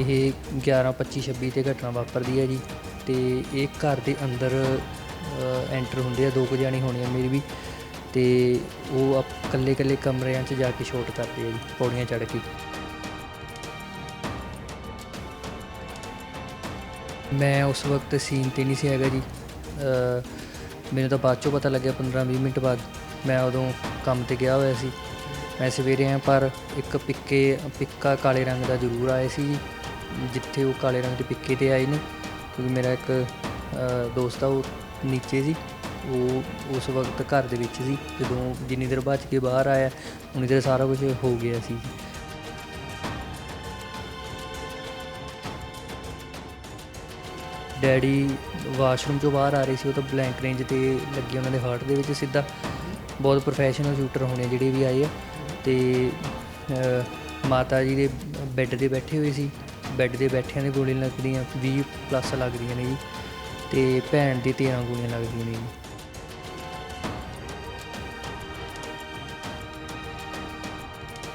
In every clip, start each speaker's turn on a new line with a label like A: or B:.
A: ਇਹ 11:25 26 ਤੇ ਘਟਨਾ ਵਾਪਰਦੀ ਹੈ ਜੀ ਤੇ ਇਹ ਘਰ ਦੇ ਅੰਦਰ ਐਂਟਰ ਹੁੰਦੇ ਆ, ਦੋ ਕੁ ਜਾਣੇ ਹੋਣੇ ਆ ਮੇਰੀ ਵੀ ਤੇ ਉਹ ਆਪ- ਇਕੱਲੇ ਇਕੱਲੇ ਕਮਰਿਆਂ 'ਚ ਜਾ ਕੇ ਸ਼ੋਟ ਕਰਦੇ ਆ ਜੀ, ਪੌੜੀਆਂ ਚੜ੍ਹ ਕੇ। ਮੈਂ ਉਸ ਵਕਤ ਸੀਨ ਤੇ ਨਹੀਂ ਸੀ ਹੈਗਾ ਜੀ ਮੈਨੂੰ ਤਾਂ ਬਾਅਦ ਚੋਂ ਪਤਾ ਲੱਗਿਆ 15-20 ਮਿੰਟ ਬਾਅਦ ਮੈਂ ਉਦੋਂ ਕੰਮ ਤੇ ਗਿਆ ਹੋਇਆ ਸੀ। ਮੈਂ ਸਵੇਰੇ ਆਇਆ ਪਰ ਇੱਕ ਪਿੱਕੇ, ਪਿੱਕਾ ਕਾਲੇ ਰੰਗ ਦਾ ਜ਼ਰੂਰ ਆਇਆ ਸੀ ਜੀ। ਜਿੱਥੇ ਉਹ ਕਾਲੇ ਰੰਗ ਦੇ ਪਿੱਕੇ ਤੇ ਆਏ ਨੇ, ਕਿਉਂਕਿ ਮੇਰਾ ਇੱਕ ਦੋਸਤ ਆ, ਉਹ ਨੀਚੇ ਸੀ। ਉਹ ਉਸ ਵਕਤ ਘਰ ਦੇ ਵਿੱਚ ਸੀ। ਜਦੋਂ ਜਿੰਨੀ ਦੇਰ ਬਚ ਕੇ ਬਾਹਰ ਆਇਆ, ਉਨੀ ਦੇਰ ਸਾਰਾ ਕੁਝ ਹੋ ਗਿਆ ਸੀ। ਡੈਡੀ ਵਾਸ਼ਰੂਮ 'ਚੋਂ ਬਾਹਰ ਆ ਰਹੇ ਸੀ, ਉਹ ਤਾਂ ਬਲੈਂਕ ਰੇਂਜ ਤੇ ਲੱਗੀ ਉਹਨਾਂ ਦੇ ਹਾਰਟ ਦੇ ਵਿੱਚ ਸਿੱਧਾ। ਬਹੁਤ ਪ੍ਰੋਫੈਸ਼ਨਲ ਸ਼ੂਟਰ ਹੋਣੇ ਜਿਹੜੇ ਵੀ ਆਏ ਆ। ਤੇ ਮਾਤਾ ਜੀ ਦੇ ਬੈੱਡ ਤੇ ਬੈਠੇ ਹੋਏ ਸੀ। ਬੈੱਡ ਦੇ ਬੈਠਿਆਂ ਦੇ ਗੋਲੀਆਂ ਲੱਗਦੀਆਂ 20 ਪਲੱਸ ਲੱਗਦੀਆਂ ਨੇ ਜੀ। ਤੇ ਭੈਣ ਦੀ 13 ਗੋਲੀਆਂ ਲੱਗਦੀਆਂ ਨੇ ਜੀ।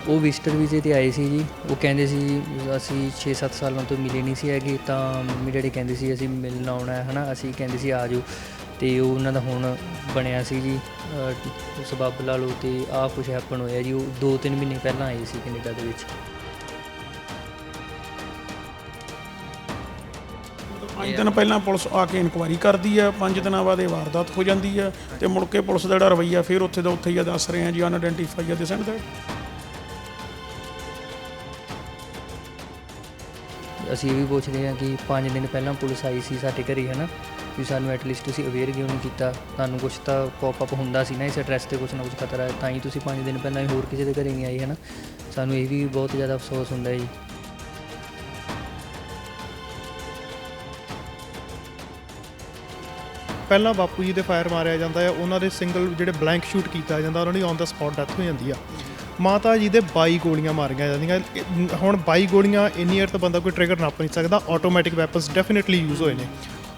A: ਉਹ ਵਿਜ਼ਟਰ ਵੀਜ਼ੇ ਤੇ ਆਏ ਸੀ ਜੀ, ਉਹ ਕਹਿੰਦੇ ਸੀ ਅਸੀਂ 6-7 ਸਾਲਾਂ ਤੋਂ ਮਿਲੇ ਨਹੀਂ ਸੀ ਹੈਗੇ, ਤਾਂ ਮੰਮੀ ਡੈਡੀ ਕਹਿੰਦੇ ਸੀ ਅਸੀਂ ਮਿਲਣ ਆਉਣਾ ਹੈ, ਹਨਾ? ਅਸੀਂ ਕਹਿੰਦੇ ਸੀ ਆ ਜਾਓ। ਤੇ ਉਹ ਉਹਨਾਂ ਦਾ ਹੁਣ ਬਣਿਆ ਸੀ ਜੀ ਸਬੱਬ ਲਾ ਲਓ ਤੇ ਆਹ ਕੁਝ ਹੈਪਨ ਹੋਇਆ ਜੀ। ਉਹ 2-3 ਮਹੀਨੇ ਪਹਿਲਾਂ ਆਏ ਸੀ ਕੈਨੇਡਾ ਦੇ ਵਿੱਚ।
B: ਪੰਜ ਦਿਨ ਪਹਿਲਾਂ ਪੁਲਿਸ ਆ ਕੇ ਇਨਕੁਆਇਰੀ ਕਰਦੀ ਆ ਪੰਜ ਦਿਨਾਂ ਬਾਅਦ ਇਹ ਵਾਰਦਾਤ ਹੋ ਜਾਂਦੀ ਆ ਤੇ ਮੁੜ ਕੇ ਪੁਲਿਸ ਦਾ ਜਿਹੜਾ ਰਵੱਈਆ ਫਿਰ ਉੱਥੇ ਦਾ ਉੱਥੇ ਹੀ ਆ ਦੱਸ ਰਹੇ ਆ ਜੀ ਅਨਆਇਡੈਂਟੀਫਾਈ ਆ ਦਿਸ ਐਂਡ ਦੈਟ
A: ਅਸੀਂ ਇਹ ਵੀ ਪੁੱਛਦੇ ਹਾਂ ਕਿ 5 ਦਿਨ ਪਹਿਲਾਂ ਪੁਲਿਸ ਆਈ ਸੀ ਸਾਡੇ ਘਰੇ ਹਨਾ? ਵੀ ਸਾਨੂੰ ਐਟਲੀਸਟ ਤੁਸੀਂ ਅਵੇਅਰ ਕਿਉਂ ਨਹੀਂ ਕੀਤਾ? ਤੁਹਾਨੂੰ ਕੁਝ ਤਾਂ ਪੌਪ ਅਪ ਹੁੰਦਾ ਸੀ ਨਾ ਇਸ ਐਡਰੈਸ ਤੇ ਕੁਝ ਨਾ ਕੁਝ ਖਤਰਾ ਹੈ ਤਾਂ ਹੀ ਤੁਸੀਂ 5 ਦਿਨ ਪਹਿਲਾਂ ਹੀ ਹੋਰ ਕਿਸੇ ਦੇ ਘਰੇ ਨਹੀਂ ਆਏ ਹਨਾ? ਸਾਨੂੰ ਇਹ ਵੀ ਬਹੁਤ ਜ਼ਿਆਦਾ ਅਫਸੋਸ ਹੁੰਦਾ ਹੈ ਜੀ।
C: ਪਹਿਲਾਂ ਬਾਪੂ ਜੀ ਦੇ ਫਾਇਰ ਮਾਰਿਆ ਜਾਂਦਾ ਹੈ, ਉਹਨਾਂ ਦੇ ਸਿੰਗਲ ਜਿਹੜੇ ਬਲੈਂਕ ਸ਼ੂਟ ਕੀਤਾ ਜਾਂਦਾ, ਉਹਨਾਂ ਦੀ ਔਨ ਦਾ ਸਪੌਟ ਡੈਥ ਹੋ ਜਾਂਦੀ ਆ। ਮਾਤਾ ਜੀ ਦੇ 22 ਗੋਲੀਆਂ ਮਾਰੀਆਂ ਜਾਂਦੀਆਂ। ਇਹ- ਹੁਣ 22 ਗੋਲੀਆਂ ਇੰਨੀ ਏਰ ਤਾਂ ਬੰਦਾ ਕੋਈ ਟ੍ਰਿਗਰ ਨਾਪ ਨਹੀਂ ਸਕਦਾ ਆਟੋਮੈਟਿਕ ਵੈਪਨਸ ਡੈਫੀਨਿਟਲੀ ਯੂਜ਼ ਹੋਏ ਨੇ।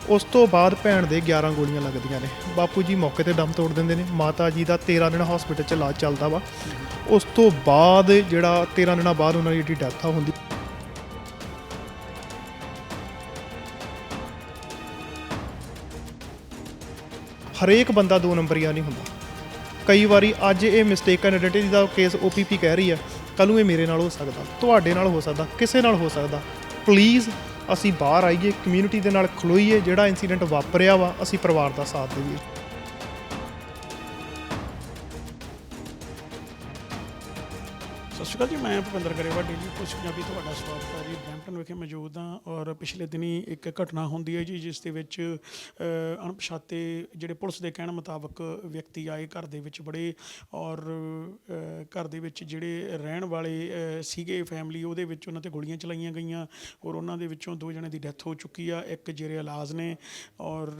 C: ਉਸ ਤੋਂ ਬਾਅਦ ਭੈਣ ਦੇ 11 ਗੋਲੀਆਂ ਲੱਗਦੀਆਂ ਨੇ। ਬਾਪੂ ਜੀ ਮੌਕੇ ਤੇ ਦਮ ਤੋੜ ਦਿੰਦੇ ਨੇ। ਮਾਤਾ ਜੀ ਦਾ 13 ਦਿਨ ਹਸਪੀਟਲ 'ਚ ਇਲਾਜ ਚੱਲਦਾ ਵਾ। ਉਸ ਤੋਂ ਬਾਅਦ ਜਿਹੜਾ 13 ਦਿਨਾਂ ਬਾਅਦ ਉਹਨਾਂ ਦੀ ਜਿਹੜੀ ਡੈਥ ਆ ਹੁੰਦੀ ਹਰੇਕ ਬੰਦਾ ਦੋ ਨੰਬਰੀਆ ਨਹੀਂ ਹੁੰਦਾ। ਕਈ ਵਾਰੀ ਅੱਜ ਇਹ ਮਿਸਟੇਕਨ ਆਇਡੈਂਟੀਟੀ ਦਾ ਕੇਸ OPP ਕਹਿ ਰਹੀ ਹੈ ਕੱਲ ਨੂੰ ਇਹ ਮੇਰੇ ਨਾਲ ਹੋ ਸਕਦਾ, ਤੁਹਾਡੇ ਨਾਲ ਹੋ ਸਕਦਾ, ਕਿਸੇ ਨਾਲ ਹੋ ਸਕਦਾ। ਪਲੀਜ਼ ਅਸੀਂ ਬਾਹਰ ਆਈਏ ਕਮਿਊਨਿਟੀ ਦੇ ਨਾਲ ਖਲੋਈਏ, ਜਿਹੜਾ ਇਨਸੀਡੈਂਟ ਵਾਪਰਿਆ ਵਾ, ਅਸੀਂ ਪਰਿਵਾਰ ਦਾ ਸਾਥ ਦੇਈਏ।
B: ਸਤਿ ਸ਼੍ਰੀ ਅਕਾਲ ਜੀ ਮੈਂ ਭੁਪਿੰਦਰ ਗਰੇਵਾ ਡੇਲੀ ਪੋਸਟ ਪੰਜਾਬੀ ਤੁਹਾਡਾ ਸਵਾਗਤ ਹੈ ਜੀ। ਬ੍ਰੈਂਪਟਨ ਵਿਖੇ ਮੌਜੂਦ ਹਾਂ ਔਰ ਪਿਛਲੇ ਦਿਨੀ ਇੱਕ ਘਟਨਾ ਹੁੰਦੀ ਹੈ ਜੀ ਜਿਸ ਦੇ ਵਿੱਚ ਅਣਪਛਾਤੇ ਜਿਹੜੇ ਪੁਲਿਸ ਦੇ ਕਹਿਣ ਮੁਤਾਬਕ ਵਿਅਕਤੀ ਆਏ ਘਰ ਦੇ ਵਿੱਚ ਬੜੇ ਔਰ ਘਰ ਦੇ ਵਿੱਚ ਜਿਹੜੇ ਰਹਿਣ ਵਾਲੇ ਸੀਗੇ ਫੈਮਿਲੀ ਉਹਦੇ ਵਿੱਚ ਉਹਨਾਂ ਤੇ ਗੋਲੀਆਂ ਚਲਾਈਆਂ ਗਈਆਂ ਔਰ ਉਹਨਾਂ ਦੇ ਵਿੱਚੋਂ ਦੋ ਜਣੇ ਦੀ ਡੈਥ ਹੋ ਚੁੱਕੀ ਆ ਇੱਕ ਜਿਹੜੇ ਇਲਾਜ ਨੇ ਔਰ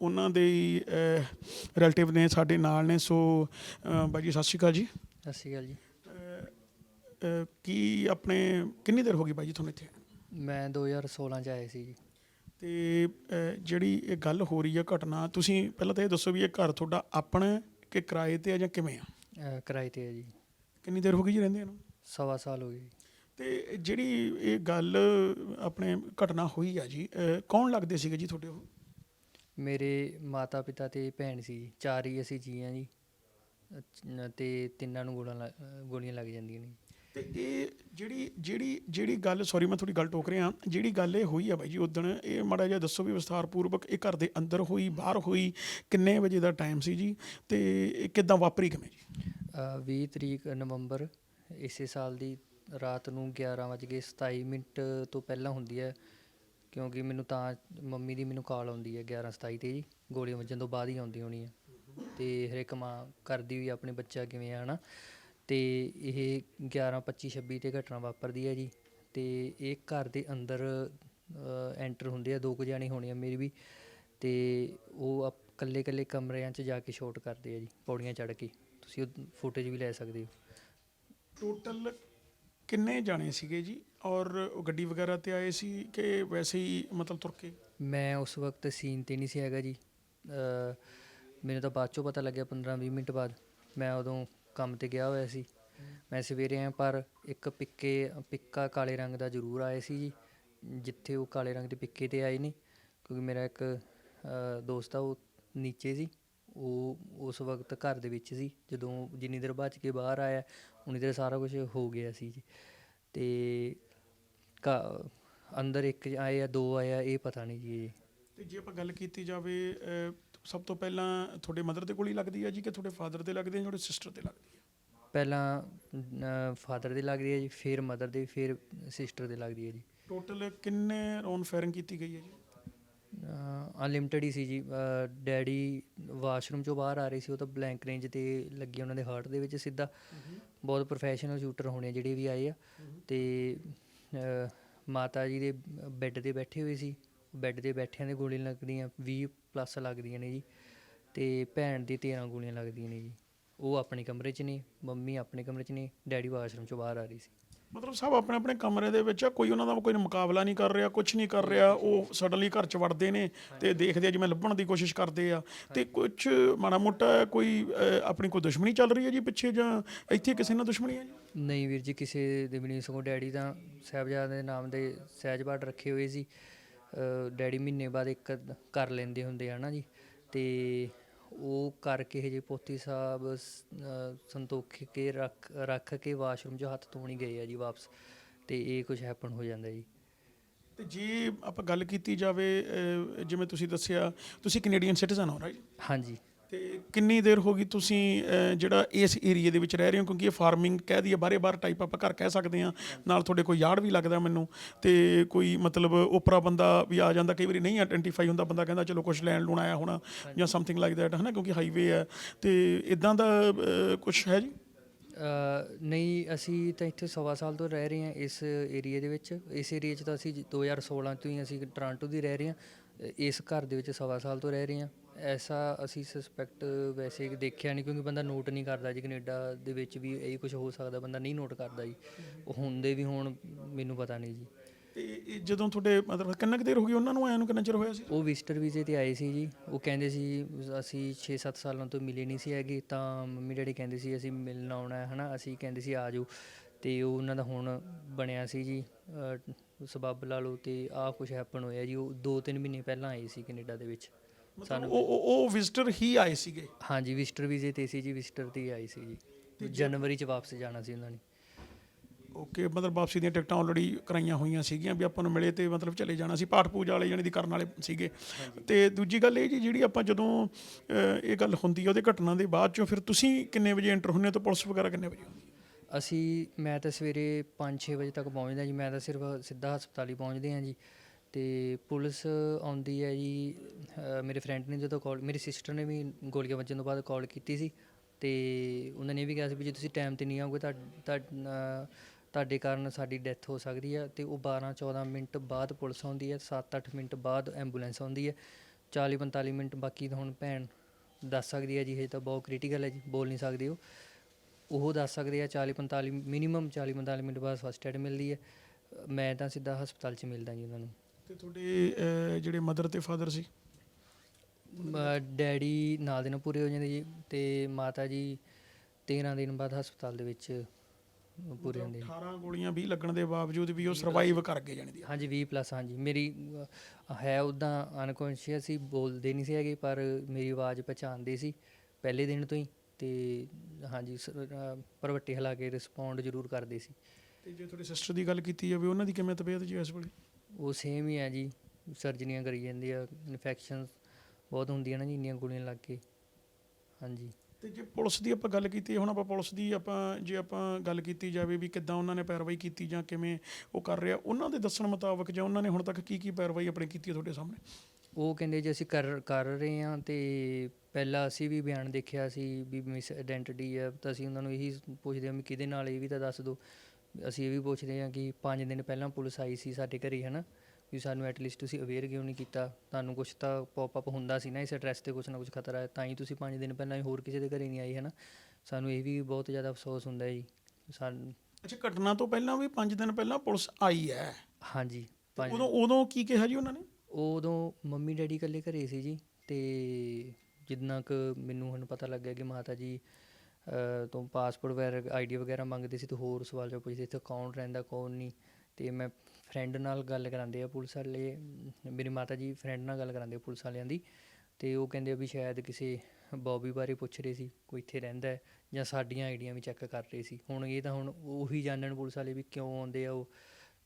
B: ਉਹਨਾਂ ਦੇ ਰਿਲੇਟਿਵ ਨੇ ਸਾਡੇ ਨਾਲ ਨੇ ਸੋ ਅ, ਜੀ ਸਤਿ ਸ਼੍ਰੀ ਅਕਾਲ ਜੀ।
A: ਸਤਿ ਸ਼੍ਰੀ ਅਕਾਲ ਜੀ।
B: ਅਹ ਕੀ ਆਪਣੇ ਕਿੰਨੀ ਦੇਰ ਹੋ ਗਈ ਬਾਈ ਜੀ ਤੁਹਾਨੂੰ ਇੱਥੇ?
A: ਮੈਂ 2016 ਚ ਆਇਆ ਸੀ ਜੀ।
B: ਤੇ ਅਹ ਜਿਹੜੀ ਇਹ ਗੱਲ ਹੋ ਰਹੀ ਹੈ ਘਟਨਾ ਤੁਸੀਂ ਪਹਿਲਾਂ ਤਾਂ ਇਹ ਦੱਸੋ ਵੀ ਇਹ ਘਰ ਤੁਹਾਡਾ ਆਪਣਾ ਹੈ ਕਿ ਕਿਰਾਏ ਤੇ ਆ ਜਾਂ ਕਿਵੇਂ ਆ?
A: ਅਹ ਕਿਰਾਏ ਤੇ ਹੈ ਜੀ।
B: ਕਿੰਨੀ ਦੇਰ ਹੋ ਗਈ ਜੀ ਰਹਿੰਦੇ ਇਹਨੂੰ
A: ਸਵਾ ਸਾਲ ਹੋ ਗਏ ਜੀ।
B: ਤੇ ਜਿਹੜੀ ਇਹ ਗੱਲ ਆਪਣੇ ਘਟਨਾ ਹੋਈ ਆ ਜੀ ਅਹ ਕੌਣ ਲੱਗਦੇ ਸੀਗੇ ਜੀ ਤੁਹਾਡੇ ਉਹ?
A: ਮੇਰੇ ਮਾਤਾ ਪਿਤਾ ਤੇ ਭੈਣ ਸੀ ਜੀ। ਚਾਰ ਹੀ ਅਸੀਂ ਜੀ ਹਾਂ ਜੀ। ਅਹ ਤੇ ਤਿੰਨਾਂ ਨੂੰ ਗੋਲੀਆਂ ਲੱਗ- ਅਹ ਗੋਲੀਆਂ ਲੱਗ ਜਾਂਦੀਆਂ ਨੇ।
B: ਤੇ ਇਹ ਜਿਹੜੀ ਜਿਹੜੀ ਜਿਹੜੀ ਗੱਲ ਸੌਰੀ ਮੈਂ ਥੋੜੀ ਗੱਲ ਟੋਕ ਰਿਹਾ ਜਿਹੜੀ ਗੱਲ ਇਹ ਹੋਈ ਆ ਬਾਈ ਜੀ ਉਦਣ ਇਹ ਮਾੜਾ ਜਿਹਾ ਦੱਸੋ ਵੀ ਵਿਸਥਾਰ ਪੂਰਵਕ ਇਹ ਘਰ ਦੇ ਅੰਦਰ ਹੋਈ ਬਾਹਰ ਹੋਈ ਕਿੰਨੇ ਵਜੇ ਦਾ ਟਾਈਮ ਸੀ ਜੀ ਤੇ ਇਹ ਕਿੱਦਾਂ ਵਾਪਰੀ ਕਿਵੇਂ ਜੀ?
A: ਅ, 20 ਤਰੀਕ ਨਵੰਬਰ ਇਸੇ ਸਾਲ ਦੀ ਰਾਤ ਨੂੰ 11:27 ਮਿੰਟ ਤੋਂ ਪਹਿਲਾਂ ਹੁੰਦੀ ਹੈ ਕਿਉਂਕਿ ਮੈਨੂੰ ਤਾਂ ਮੰਮੀ ਦੀ ਮੈਨੂੰ ਕਾਲ ਆਉਂਦੀ ਹੈ 11:27 ਤੇ ਜੀ ਗੋਲੀ ਵੱਜਣ ਤੋਂ ਬਾਅਦ ਹੀ ਆਉਂਦੀ ਹੋਣੀ ਹੈ। ਤੇ ਹਰੇਕ ਮਾਂ ਕਰਦੀ ਵੀ ਆਪਣੇ ਬੱਚਾ ਕਿਵੇਂ ਆ ਹਨਾ? ਤੇ ਇਹ 11:25 26 ਤੇ ਘਟਨਾ ਵਾਪਰਦੀ ਹੈ ਜੀ। ਤੇ ਇਹ ਘਰ ਦੇ ਅੰਦਰ ਐਂਟਰ ਹੁੰਦੇ ਆ ਦੋ ਕੁ ਜਾਣੇ ਹੋਣੇ ਆ ਮੇਰੀ ਵੀ। ਤੇ ਉਹ ਆਪ- ਇਕੱਲੇ ਇਕੱਲੇ ਕਮਰਿਆਂ 'ਚ ਜਾ ਕੇ ਸ਼ੋਟ ਕਰਦੇ ਆ ਜੀ ਪੌੜੀਆਂ ਚੜ੍ਹ ਕੇ। ਤੁਸੀਂ ਉਹ ਫੁਟੇਜ ਵੀ ਲੈ ਸਕਦੇ ਹੋ।
B: ਟੋਟਲ ਕਿੰਨੇ ਜਾਣੇ ਸੀਗੇ ਜੀ? ਔਰ ਉਹ ਗੱਡੀ ਵਗੈਰਾ ਤੇ ਆਏ ਸੀ ਕਿ ਵੈਸੇ ਹੀ ਮਤਲਬ ਤੁਰ ਕੇ?
A: ਮੈਂ ਉਸ ਵਕਤ ਸੀਨ ਤੇ ਨਹੀਂ ਸੀ ਹੈਗਾ ਜੀ। ਮੈਨੂੰ ਤਾਂ ਬਾਅਦ ਚੋਂ ਪਤਾ ਲੱਗਿਆ 15-20 ਮਿੰਟ ਬਾਅਦ। ਮੈਂ ਉਦੋਂ ਕੰਮ ਤੇ ਗਿਆ ਹੋਇਆ ਸੀ। ਮੈਂ ਸਵੇਰੇ ਆਇਆ ਪਰ ਇੱਕ ਪਿੱਕੇ, ਪਿੱਕਾ ਕਾਲੇ ਰੰਗ ਦਾ ਜ਼ਰੂਰ ਆਇਆ ਸੀ ਜੀ, ਜਿੱਥੇ ਉਹ ਕਾਲੇ ਰੰਗ ਦੇ ਪਿੱਕੇ ਤੇ ਆਏ ਨੇ, ਕਿਉਂਕਿ ਮੇਰਾ ਇੱਕ ਦੋਸਤ ਆ, ਉਹ ਨੀਚੇ ਸੀ, ਉਹ ਉਸ ਵਕਤ ਘਰ ਦੇ ਵਿੱਚ ਸੀ, ਜਦੋਂ ਜਿੰਨੀ ਦੇਰ ਬਚ ਕੇ ਬਾਹਰ ਆਇਆ, ਉਨੀ ਦੇਰ ਸਾਰਾ ਕੁਝ ਹੋ ਗਿਆ ਸੀ ਜੀ। ਤੇ ਘ- ਅੰਦਰ ਇੱਕ ਆਏ ਆ ਦੋ ਆਇਆ, ਇਹ ਪਤਾ ਨਹੀਂ ਜੀ।
B: ਤੇ ਜੇ ਆਪਾਂ ਗੱਲ ਕੀਤੀ ਜਾਵੇ ਸਭ ਤੋਂ ਪਹਿਲਾਂ ਤੁਹਾਡੇ ਮਦਰ ਦੇ ਕੋਲ ਹੀ ਲੱਗਦੀ ਹੈ ਜੀ ਕਿ ਤੁਹਾਡੇ ਫਾਦਰ ਤੇ ਲੱਗਦੀ ਹੈ ਜਾਂ ਤੁਹਾਡੇ ਸਿਸਟਰ ਤੇ ਲੱਗਦੀ ਹੈ
A: ਪਹਿਲਾਂ ਫਾਦਰ ਦੇ ਲੱਗਦੀ ਹੈ ਜੀ ਫਿਰ ਮਦਰ ਦੇ ਫਿਰ ਸਿਸਟਰ ਦੇ ਲੱਗਦੀ ਹੈ ਜੀ।
B: ਟੋਟਲ ਕਿੰਨੇ ਰਾਉਂਡ ਫਾਇਰਿੰਗ ਕੀਤੀ ਗਈ ਹੈ ਜੀ?
A: ਅਨਲਿਮਟਿਡ ਹੀ ਸੀ ਜੀ। ਡੈਡੀ ਵਾਸ਼ਰੂਮ ਚੋਂ ਬਾਹਰ ਆ ਰਹੇ ਸੀ ਉਹ ਤਾਂ ਬਲੈਂਕ ਰੇਂਜ ਤੇ ਲੱਗੀ ਉਹਨਾਂ ਦੇ ਹਾਰਟ ਦੇ ਵਿੱਚ ਸਿੱਧਾ। ਬਹੁਤ ਪ੍ਰੋਫੈਸ਼ਨਲ ਸ਼ੂਟਰ ਹੋਣੇ ਆ ਜਿਹੜੇ ਵੀ ਆਏ ਆ। ਤੇ ਮਾਤਾ ਜੀ ਦੇ ਬੈੱਡ ਤੇ ਬੈਠੇ ਹੋਏ ਸੀ। ਬੈੱਡ ਤੇ ਬੈਠਿਆਂ ਦੇ ਗੋਲੀਆਂ ਲੱਗਦੀਆਂ 20 ਪਲੱਸ ਲੱਗਦੀਆਂ ਨੇ ਜੀ ਤੇ ਭੈਣ ਦੀ 13 ਗੋਲੀਆਂ ਲੱਗਦੀਆਂ ਨੇ ਜੀ। ਉਹ ਆਪਣੇ ਕਮਰੇ 'ਚ ਨੇ ਮੰਮੀ ਆਪਣੇ ਕਮਰੇ 'ਚ ਨੇ ਡੈਡੀ ਵਾਸ਼ਰੂਮ ਚੋਂ ਬਾਹਰ ਆ ਰਹੀ ਸੀ।
B: ਮਤਲਬ ਸਭ ਆਪਣੇ ਆਪਣੇ ਕਮਰੇ ਦੇ ਵਿੱਚ ਆ ਕੋਈ ਉਹਨਾਂ ਦਾ ਕੋਈ ਮੁਕਾਬਲਾ ਨਹੀਂ ਕਰ ਰਿਹਾ ਕੁਝ ਨਹੀਂ ਕਰ ਰਿਹਾ ਉਹ ਸਡਨਲੀ ਘਰ ਚ ਵੜਦੇ ਨੇ ਤੇ ਦੇਖਦੇ ਆ ਜਿਵੇਂ ਲੱਭਣ ਦੀ ਕੋਸ਼ਿਸ਼ ਕਰਦੇ ਆ। ਤੇ ਕੁਝ ਮਾੜਾ ਮੋਟਾ ਕੋਈ ਅਹ, ਆਪਣੀ ਕੋਈ ਦੁਸ਼ਮਣੀ ਚੱਲ ਰਹੀ ਹੈ ਜੀ ਪਿੱਛੇ ਜਾਂ ਇੱਥੇ ਕਿਸੇ ਨਾਲ ਦੁਸ਼ਮਣੀ ਹੈ ਜੀ?
A: ਨਹੀਂ ਵੀਰ ਜੀ ਕਿਸੇ ਦੇ ਵੀ ਨਹੀਂ ਸਗੋਂ ਡੈਡੀ ਤਾਂ ਸਾਹਿਬਜ਼ਾਦੇ ਦੇ ਨਾਮ ਦੇ ਸਹਿਜਪਾਠ ਰੱਖੇ ਹੋਏ ਸੀ। ਡੈਡੀ ਮਹੀਨੇ ਬਾਅਦ ਇੱਕ ਕਰ ਲੈਂਦੇ ਹੁੰਦੇ ਆ ਨਾ ਜੀ। ਤੇ ਉਹ ਕਰਕੇ ਹਜੇ ਪੋਤੀ ਸਾਹਿਬ ਸੰਤੋਖ ਕੇ ਰੱਖ ਰੱਖ ਕੇ ਵਾਸ਼ਰੂਮ 'ਚ ਹੱਥ ਧੋਣੀ ਗਏ ਆ ਜੀ ਵਾਪਸ। ਤੇ ਇਹ ਕੁਝ ਹੈਪਨ ਹੋ ਜਾਂਦਾ ਜੀ।
B: ਤੇ ਜੇ ਆਪਾਂ ਗੱਲ ਕੀਤੀ ਜਾਵੇ ਅਹ, ਜਿਵੇਂ ਤੁਸੀਂ ਦੱਸਿਆ ਤੁਸੀਂ ਕੈਨੇਡੀਅਨ ਸਿਟੀਜ਼ਨ ਹੋ ਰਾਈਟ
A: ਹਾਂਜੀ।
B: ਤੇ ਕਿੰਨੀ ਦੇਰ ਹੋ ਗਈ ਤੁਸੀਂ ਅਹ, ਜਿਹੜਾ ਇਸ ਏਰੀਆ ਦੇ ਵਿੱਚ ਰਹਿ ਰਹੇ ਹੋ? ਕਿਉਂਕਿ ਇਹ ਫਾਰਮਿੰਗ ਕਹਿ ਦਈਏ ਬਾਰੇ ਬਾਰ ਟਾਈਪ ਆਪਾਂ ਘਰ ਕਹਿ ਸਕਦੇ ਹਾਂ। ਨਾਲ ਤੁਹਾਡੇ ਕੋਈ ਯਾਰਡ ਵੀ ਲੱਗਦਾ ਮੈਨੂੰ। ਤੇ ਕੋਈ ਮਤਲਬ ਉਪਰਾ ਬੰਦਾ ਵੀ ਆ ਜਾਂਦਾ ਕਈ ਵਾਰੀ ਨਹੀਂ ਆਇਡੈਂਟੀਫਾਈ ਹੁੰਦਾ ਬੰਦਾ ਕਹਿੰਦਾ ਚਲੋ ਕੁਝ ਲੈਣ ਲੂਣ ਆਇਆ ਹੋਣਾ ਜਾਂ ਸਮਥਿੰਗ ਲਾਈਕ ਦੈਟ ਹਨਾ? ਕਿਉਂਕਿ ਹਾਈਵੇ ਹੈ। ਤੇ ਇਦਾਂ ਦਾ ਕੁਝ ਹੈ ਜੀ?
A: ਅ, ਨਹੀਂ ਅਸੀਂ ਤਾਂ ਇੱਥੇ ਸਵਾ ਸਾਲ ਤੋਂ ਰਹਿ ਰਹੇ ਹਾਂ ਇਸ ਏਰੀਆ ਦੇ ਵਿੱਚ। ਇਸ ਏਰੀਆ 'ਚ ਤਾਂ ਅਸੀਂ ਜ- 2016 ਤੋਂ ਹੀ ਅਸੀਂ ਟੋਰਾਂਟੋ ਦੀ ਰਹਿ ਰਹੇ ਹਾਂ। ਅ, ਇਸ ਘਰ ਦੇ ਵਿੱਚ ਸਵਾ ਸਾਲ ਤੋਂ ਰਹਿ ਰਹੇ ਹਾਂ। ਐਸਾ ਅਸੀਂ ਸਸਪੈਕਟ ਵੈਸੇ ਦੇਖਿਆ ਨਹੀਂ ਕਿਉਂਕਿ ਬੰਦਾ ਨੋਟ ਨਹੀਂ ਕਰਦਾ ਜੀ ਕੈਨੇਡਾ ਦੇ ਵਿੱਚ ਵੀ ਇਹ ਕੁਝ ਹੋ ਸਕਦਾ ਬੰਦਾ ਨਹੀਂ ਨੋਟ ਕਰਦਾ ਜੀ। ਉਹ ਹੁੰਦੇ ਵੀ ਹੁਣ ਮੈਨੂੰ ਪਤਾ ਨਹੀਂ ਜੀ।
B: ਤੇ ਇਹ ਜਦੋਂ ਤੁਹਾਡੇ ਮਤਲਬ ਕਿੰਨਾ ਕੁ ਦੇਰ ਹੋ ਗਈ ਉਹਨਾਂ ਨੂੰ? ਆਇਆ ਨੂੰ ਕਿੰਨਾ ਚਿਰ ਹੋਇਆ ਸੀ?
A: ਉਹ ਵਿਜ਼ਟਰ ਵੀਜ਼ੇ ਤੇ ਆਏ ਸੀ ਜੀ। ਉਹ ਕਹਿੰਦੇ ਸੀ ਅਸੀਂ 6-7 ਸਾਲਾਂ ਤੋਂ ਮਿਲੇ ਨਹੀਂ ਸੀ ਹੈਗੇ ਤਾਂ ਮੰਮੀ ਡੈਡੀ ਕਹਿੰਦੇ ਸੀ ਅਸੀਂ ਮਿਲਣ ਆਉਣਾ ਹੈ ਹਨਾ? ਅਸੀਂ ਕਹਿੰਦੇ ਸੀ ਆ ਜਾਓ। ਤੇ ਉਹ ਉਹਨਾਂ ਦਾ ਹੁਣ ਬਣਿਆ ਸੀ ਜੀ ਸਬੱਬ ਲਾ ਲਓ ਤੇ ਆਹ ਕੁਝ ਹੈਪਨ ਹੋਇਆ ਜੀ। ਉਹ 2-3 ਮਹੀਨੇ ਪਹਿਲਾਂ ਆਏ ਸੀ ਕੈਨੇਡਾ ਦੇ ਵਿੱਚ।
B: ਮਤਲਬ ਉਹ ਉਹ- ਉਹ ਵਿਜ਼ਟਰ ਹੀ ਆਏ ਸੀਗੇ।
A: ਹਾਂਜੀ ਵਿਜ਼ਟਰ ਵੀਜ਼ੇ ਤੇ ਸੀ ਜੀ ਵਿਜ਼ਟਰ ਤੇ ਹੀ ਆਏ ਸੀ ਜੀ। ਜਨਵਰੀ ਚ ਵਾਪਸ ਜਾਣਾ ਸੀ ਉਹਨਾਂ ਨੇ।
B: ਓਕੇ ਮਤਲਬ ਵਾਪਸੀ ਦੀਆਂ ਟਿਕਟਾਂ ਆਲਰੇਡੀ ਕਰਾਈਆਂ ਹੋਈਆਂ ਸੀਗੀਆਂ ਵੀ ਆਪਾਂ ਨੂੰ ਮਿਲੇ ਤੇ ਮਤਲਬ ਚਲੇ ਜਾਣਾ ਸੀ ਪਾਠ ਪੂਜਾ ਵਾਲੇ ਜਾਣੀ ਦੀ ਕਰਨ ਵਾਲੇ ਸੀਗੇ। ਤੇ ਦੂਜੀ ਗੱਲ ਇਹ ਜੀ ਜਿਹੜੀ ਆਪਾਂ ਜਦੋਂ ਅਹ, ਇਹ ਗੱਲ ਹੁੰਦੀ ਹੈ ਉਹਦੇ ਘਟਨਾ ਦੇ ਬਾਅਦ ਚੋਂ ਫਿਰ ਤੁਸੀਂ ਕਿੰਨੇ ਵਜੇ ਐਂਟਰ ਹੁੰਦੇ ਹੋ ਤੇ ਪੁਲਿਸ ਵਗੈਰਾ ਕਿੰਨੇ ਵਜੇ ਹੁੰਦੀ ਹੈ
A: ਅਸੀਂ ਮੈਂ ਤਾਂ ਸਵੇਰੇ 5-6 ਵਜੇ ਤੱਕ ਪਹੁੰਚਦਾ ਜੀ ਮੈਂ ਤਾਂ ਸਿਰਫ ਸਿੱਧਾ ਹਸਪਤਾਲ ਹੀ ਪਹੁੰਚਦੇ ਹਾਂ ਜੀ। ਤੇ ਪੁਲਿਸ ਆਉਂਦੀ ਹੈ ਜੀ ਅ, ਮੇਰੇ ਫਰੈਂਡ ਨੇ ਜਦੋਂ ਕਾਲ ਮੇਰੀ ਸਿਸਟਰ ਨੇ ਵੀ ਗੋਲੀਆਂ ਵੱਜਣ ਤੋਂ ਬਾਅਦ ਕਾਲ ਕੀਤੀ ਸੀ ਤੇ ਉਹਨਾਂ ਨੇ ਇਹ ਵੀ ਕਿਹਾ ਸੀ ਵੀ ਜੇ ਤੁਸੀਂ ਟਾਈਮ ਤੇ ਨਹੀਂ ਆਓਗੇ ਤਾਂ ਤਾਂ, ਅ, ਤੁਹਾਡੇ ਕਾਰਨ ਸਾਡੀ ਡੈਥ ਹੋ ਸਕਦੀ ਹੈ ਤੇ ਉਹ 12-14 ਮਿੰਟ ਬਾਅਦ ਪੁਲਿਸ ਆਉਂਦੀ ਹੈ 7-8 ਮਿੰਟ ਬਾਅਦ ਐਂਬੂਲੈਂਸ ਆਉਂਦੀ ਹੈ 40-45 ਮਿੰਟ ਬਾਕੀ ਤਾਂ ਹੁਣ ਭੈਣ ਦੱਸ ਸਕਦੀ ਹੈ ਜੀ ਇਹ ਤਾਂ ਬਹੁਤ ਕ੍ਰਿਟੀਕਲ ਹੈ ਜੀ ਬੋਲ ਨਹੀਂ ਸਕਦੀ ਉਹ। ਉਹ ਦੱਸ ਸਕਦੇ ਆ 40 45 ਮਿਨੀਮਮ 40 45 ਮਿੰਟ ਬਾਅਦ ਫਸਟ ਐਡ ਮਿਲਦੀ ਹੈ। ਮੈਂ ਤਾਂ ਸਿੱਧਾ ਹਸਪਤਾਲ 'ਚ ਮਿਲਦਾ ਜੀ ਉਹਨਾਂ ਨੂੰ।
B: ਤੇ ਤੁਹਾਡੇ ਅਹ, ਜਿਹੜੇ ਮਦਰ ਤੇ ਫਾਦਰ ਸੀ?
A: ਡੈਡੀ ਨਾਲ ਦੇ ਨਾਲ ਪੂਰੇ ਹੋ ਜਾਂਦੇ ਜੀ ਤੇ ਮਾਤਾ ਜੀ 13 ਦਿਨ ਬਾਅਦ ਹਸਪਤਾਲ ਦੇ ਵਿੱਚ ਪੂਰੇ ਹੁੰਦੇ ਜੀ
B: 18 ਗੋਲੀਆਂ 20 ਲੱਗਣ ਦੇ ਬਾਵਜੂਦ ਵੀ ਉਹ ਸਰਵਾਈਵ ਕਰ ਗਏ ਜਾਣੀ ਦੀ
A: ਹਾਂਜੀ 20 ਪਲੱਸ ਹਾਂਜੀ। ਮੇਰੀ ਅ, ਹੈ ਉਦਾਂ ਅਨਕੌਂਸ਼ੀਅਸ ਹੀ ਬੋਲਦੇ ਨਹੀਂ ਸੀ ਹੈਗੇ ਪਰ ਮੇਰੀ ਆਵਾਜ਼ ਪਛਾਣਦੇ ਸੀ ਪਹਿਲੇ ਦਿਨ ਤੋਂ ਹੀ ਤੇ ਹਾਂਜੀ ਸ- ਅ, ਭਰਵੱਟੇ ਹਿਲਾ ਕੇ ਰਿਸਪੌਂਡ ਜ਼ਰੂਰ ਕਰਦੇ ਸੀ।
B: ਤੇ ਜੇ ਤੁਹਾਡੀ ਸਿਸਟਰ ਦੀ ਗੱਲ ਕੀਤੀ ਜਾਵੇ ਉਹਨਾਂ ਦੀ ਕਿਵੇਂ ਤਬੀਅਤ ਜੀ ਇਸ ਵੇਲੇ?
A: ਉਹ ਸੇਮ ਹੀ ਆ ਜੀ। ਸਰਜਰੀਆਂ ਕਰੀ ਜਾਂਦੀ ਆ ਇਨਫੈਕਸ਼ਨ ਬਹੁਤ ਹੁੰਦੀਆਂ ਨਾ ਜੀ ਇੰਨੀਆਂ ਗੋਲੀਆਂ ਲੱਗ ਕੇ। ਹਾਂਜੀ।
B: ਤੇ ਜੇ ਪੁਲਿਸ ਦੀ ਆਪਾਂ ਗੱਲ ਕੀਤੀ ਹੁਣ ਆਪਾਂ ਪੁਲਿਸ ਦੀ ਆਪਾਂ ਜੇ ਆਪਾਂ ਗੱਲ ਕੀਤੀ ਜਾਵੇ ਵੀ ਕਿੱਦਾਂ ਉਹਨਾਂ ਨੇ ਪੈਰਵਾਈ ਕੀਤੀ ਜਾਂ ਕਿਵੇਂ ਉਹ ਕਰ ਰਿਹਾ ਉਹਨਾਂ ਦੇ ਦੱਸਣ ਮੁਤਾਬਕ ਜਾਂ ਉਹਨਾਂ ਨੇ ਹੁਣ ਤੱਕ ਕੀ ਕੀ ਪੈਰਵਾਈ ਆਪਣੀ ਕੀਤੀ ਹੈ ਤੁਹਾਡੇ ਸਾਹਮਣੇ?
A: ਉਹ ਕਹਿੰਦੇ ਜੀ ਅਸੀਂ ਕਰ ਕਰ ਰਹੇ ਹਾਂ ਤੇ ਪਹਿਲਾਂ ਅਸੀਂ ਵੀ ਬਿਆਨ ਦੇਖਿਆ ਸੀ ਵੀ ਮਿਸ ਆਇਡੈਂਟੀਟੀ ਆ ਤਾਂ ਅਸੀਂ ਉਹਨਾਂ ਨੂੰ ਇਹੀ ਪੁੱਛਦੇ ਹਾਂ ਵੀ ਕਿਹਦੇ ਨਾਲ ਇਹ ਵੀ ਤਾਂ ਦੱਸ ਦਿਓ। ਅਸੀਂ ਇਹ ਵੀ ਪੁੱਛਦੇ ਹਾਂ ਕਿ 5 ਦਿਨ ਪਹਿਲਾਂ ਪੁਲਿਸ ਆਈ ਸੀ ਸਾਡੇ ਘਰੇ ਹਨਾ? ਵੀ ਸਾਨੂੰ ਐਟਲੀਸਟ ਤੁਸੀਂ ਅਵੇਅਰ ਕਿਉਂ ਨਹੀਂ ਕੀਤਾ? ਤੁਹਾਨੂੰ ਕੁਝ ਤਾਂ ਪੌਪ ਅਪ ਹੁੰਦਾ ਸੀ ਨਾ ਇਸ ਐਡਰੈਸ ਤੇ ਕੁਝ ਨਾ ਕੁਝ ਖਤਰਾ ਹੈ ਤਾਂ ਹੀ ਤੁਸੀਂ 5 ਦਿਨ ਪਹਿਲਾਂ ਹੋਰ ਕਿਸੇ ਦੇ ਘਰੇ ਨਹੀਂ ਆਈ ਹਨਾ? ਸਾਨੂੰ ਇਹ ਵੀ ਬਹੁਤ ਜ਼ਿਆਦਾ ਅਫਸੋਸ ਹੁੰਦਾ ਹੈ ਜੀ। ਸਾਨੂੰ
B: ਅੱਛਾ ਘਟਨਾ ਤੋਂ ਪਹਿਲਾਂ ਵੀ 5 ਦਿਨ ਪਹਿਲਾਂ ਪੁਲਿਸ ਆਈ ਹੈ?
A: ਹਾਂਜੀ ਪੰਜ
B: ਉਦੋਂ ਉਦੋਂ ਕੀ ਕਿਹਾ ਜੀ ਉਹਨਾਂ ਨੇ?
A: ਉਦੋਂ ਮੰਮੀ ਡੈਡੀ ਇਕੱਲੇ ਘਰੇ ਸੀ ਜੀ ਤੇ ਜਿੰਨਾ ਕੁ ਮੈਨੂੰ ਹੁਣ ਪਤਾ ਲੱਗਿਆ ਕਿ ਮਾਤਾ ਜੀ ਤੋਂ ਪਾਸਪੋਰਟ ਵਗੈਰਾ ਆਈਡੀ ਵਗੈਰਾ ਮੰਗਦੇ ਸੀ ਤੇ ਹੋਰ ਸਵਾਲ ਜਵਾਬ ਪੁੱਛਦੇ ਇੱਥੇ ਕੌਣ ਰਹਿੰਦਾ, ਕੌਣ ਨਹੀਂ? ਤੇ ਮੈਂ ਫਰੈਂਡ ਨਾਲ ਗੱਲ ਕਰਾਉਂਦੇ ਆ ਪੁਲਿਸ ਵਾਲੇ, ਮੇਰੀ ਮਾਤਾ ਜੀ ਫਰੈਂਡ ਨਾਲ ਗੱਲ ਕਰਾਉਂਦੇ ਆ ਪੁਲਿਸ ਵਾਲਿਆਂ ਦੀ ਤੇ ਉਹ ਕਹਿੰਦੇ ਆ ਵੀ ਸ਼ਾਇਦ ਕਿਸੇ ਬੌਬੀ ਬਾਰੇ ਪੁੱਛ ਰਹੇ ਸੀ, ਕੋਈ ਇੱਥੇ ਰਹਿੰਦਾ ਹੈ ਜਾਂ ਸਾਡੀਆਂ ਆਈਡੀਆਂ ਵੀ ਚੈੱਕ ਕਰ ਰਹੇ ਸੀ। ਹੁਣ ਇਹ ਤਾਂ ਹੁਣ ਉਹੀ ਜਾਣਨ ਪੁਲਿਸ ਵਾਲੇ ਵੀ ਕਿਉਂ ਆਉਂਦੇ ਆ ਉਹ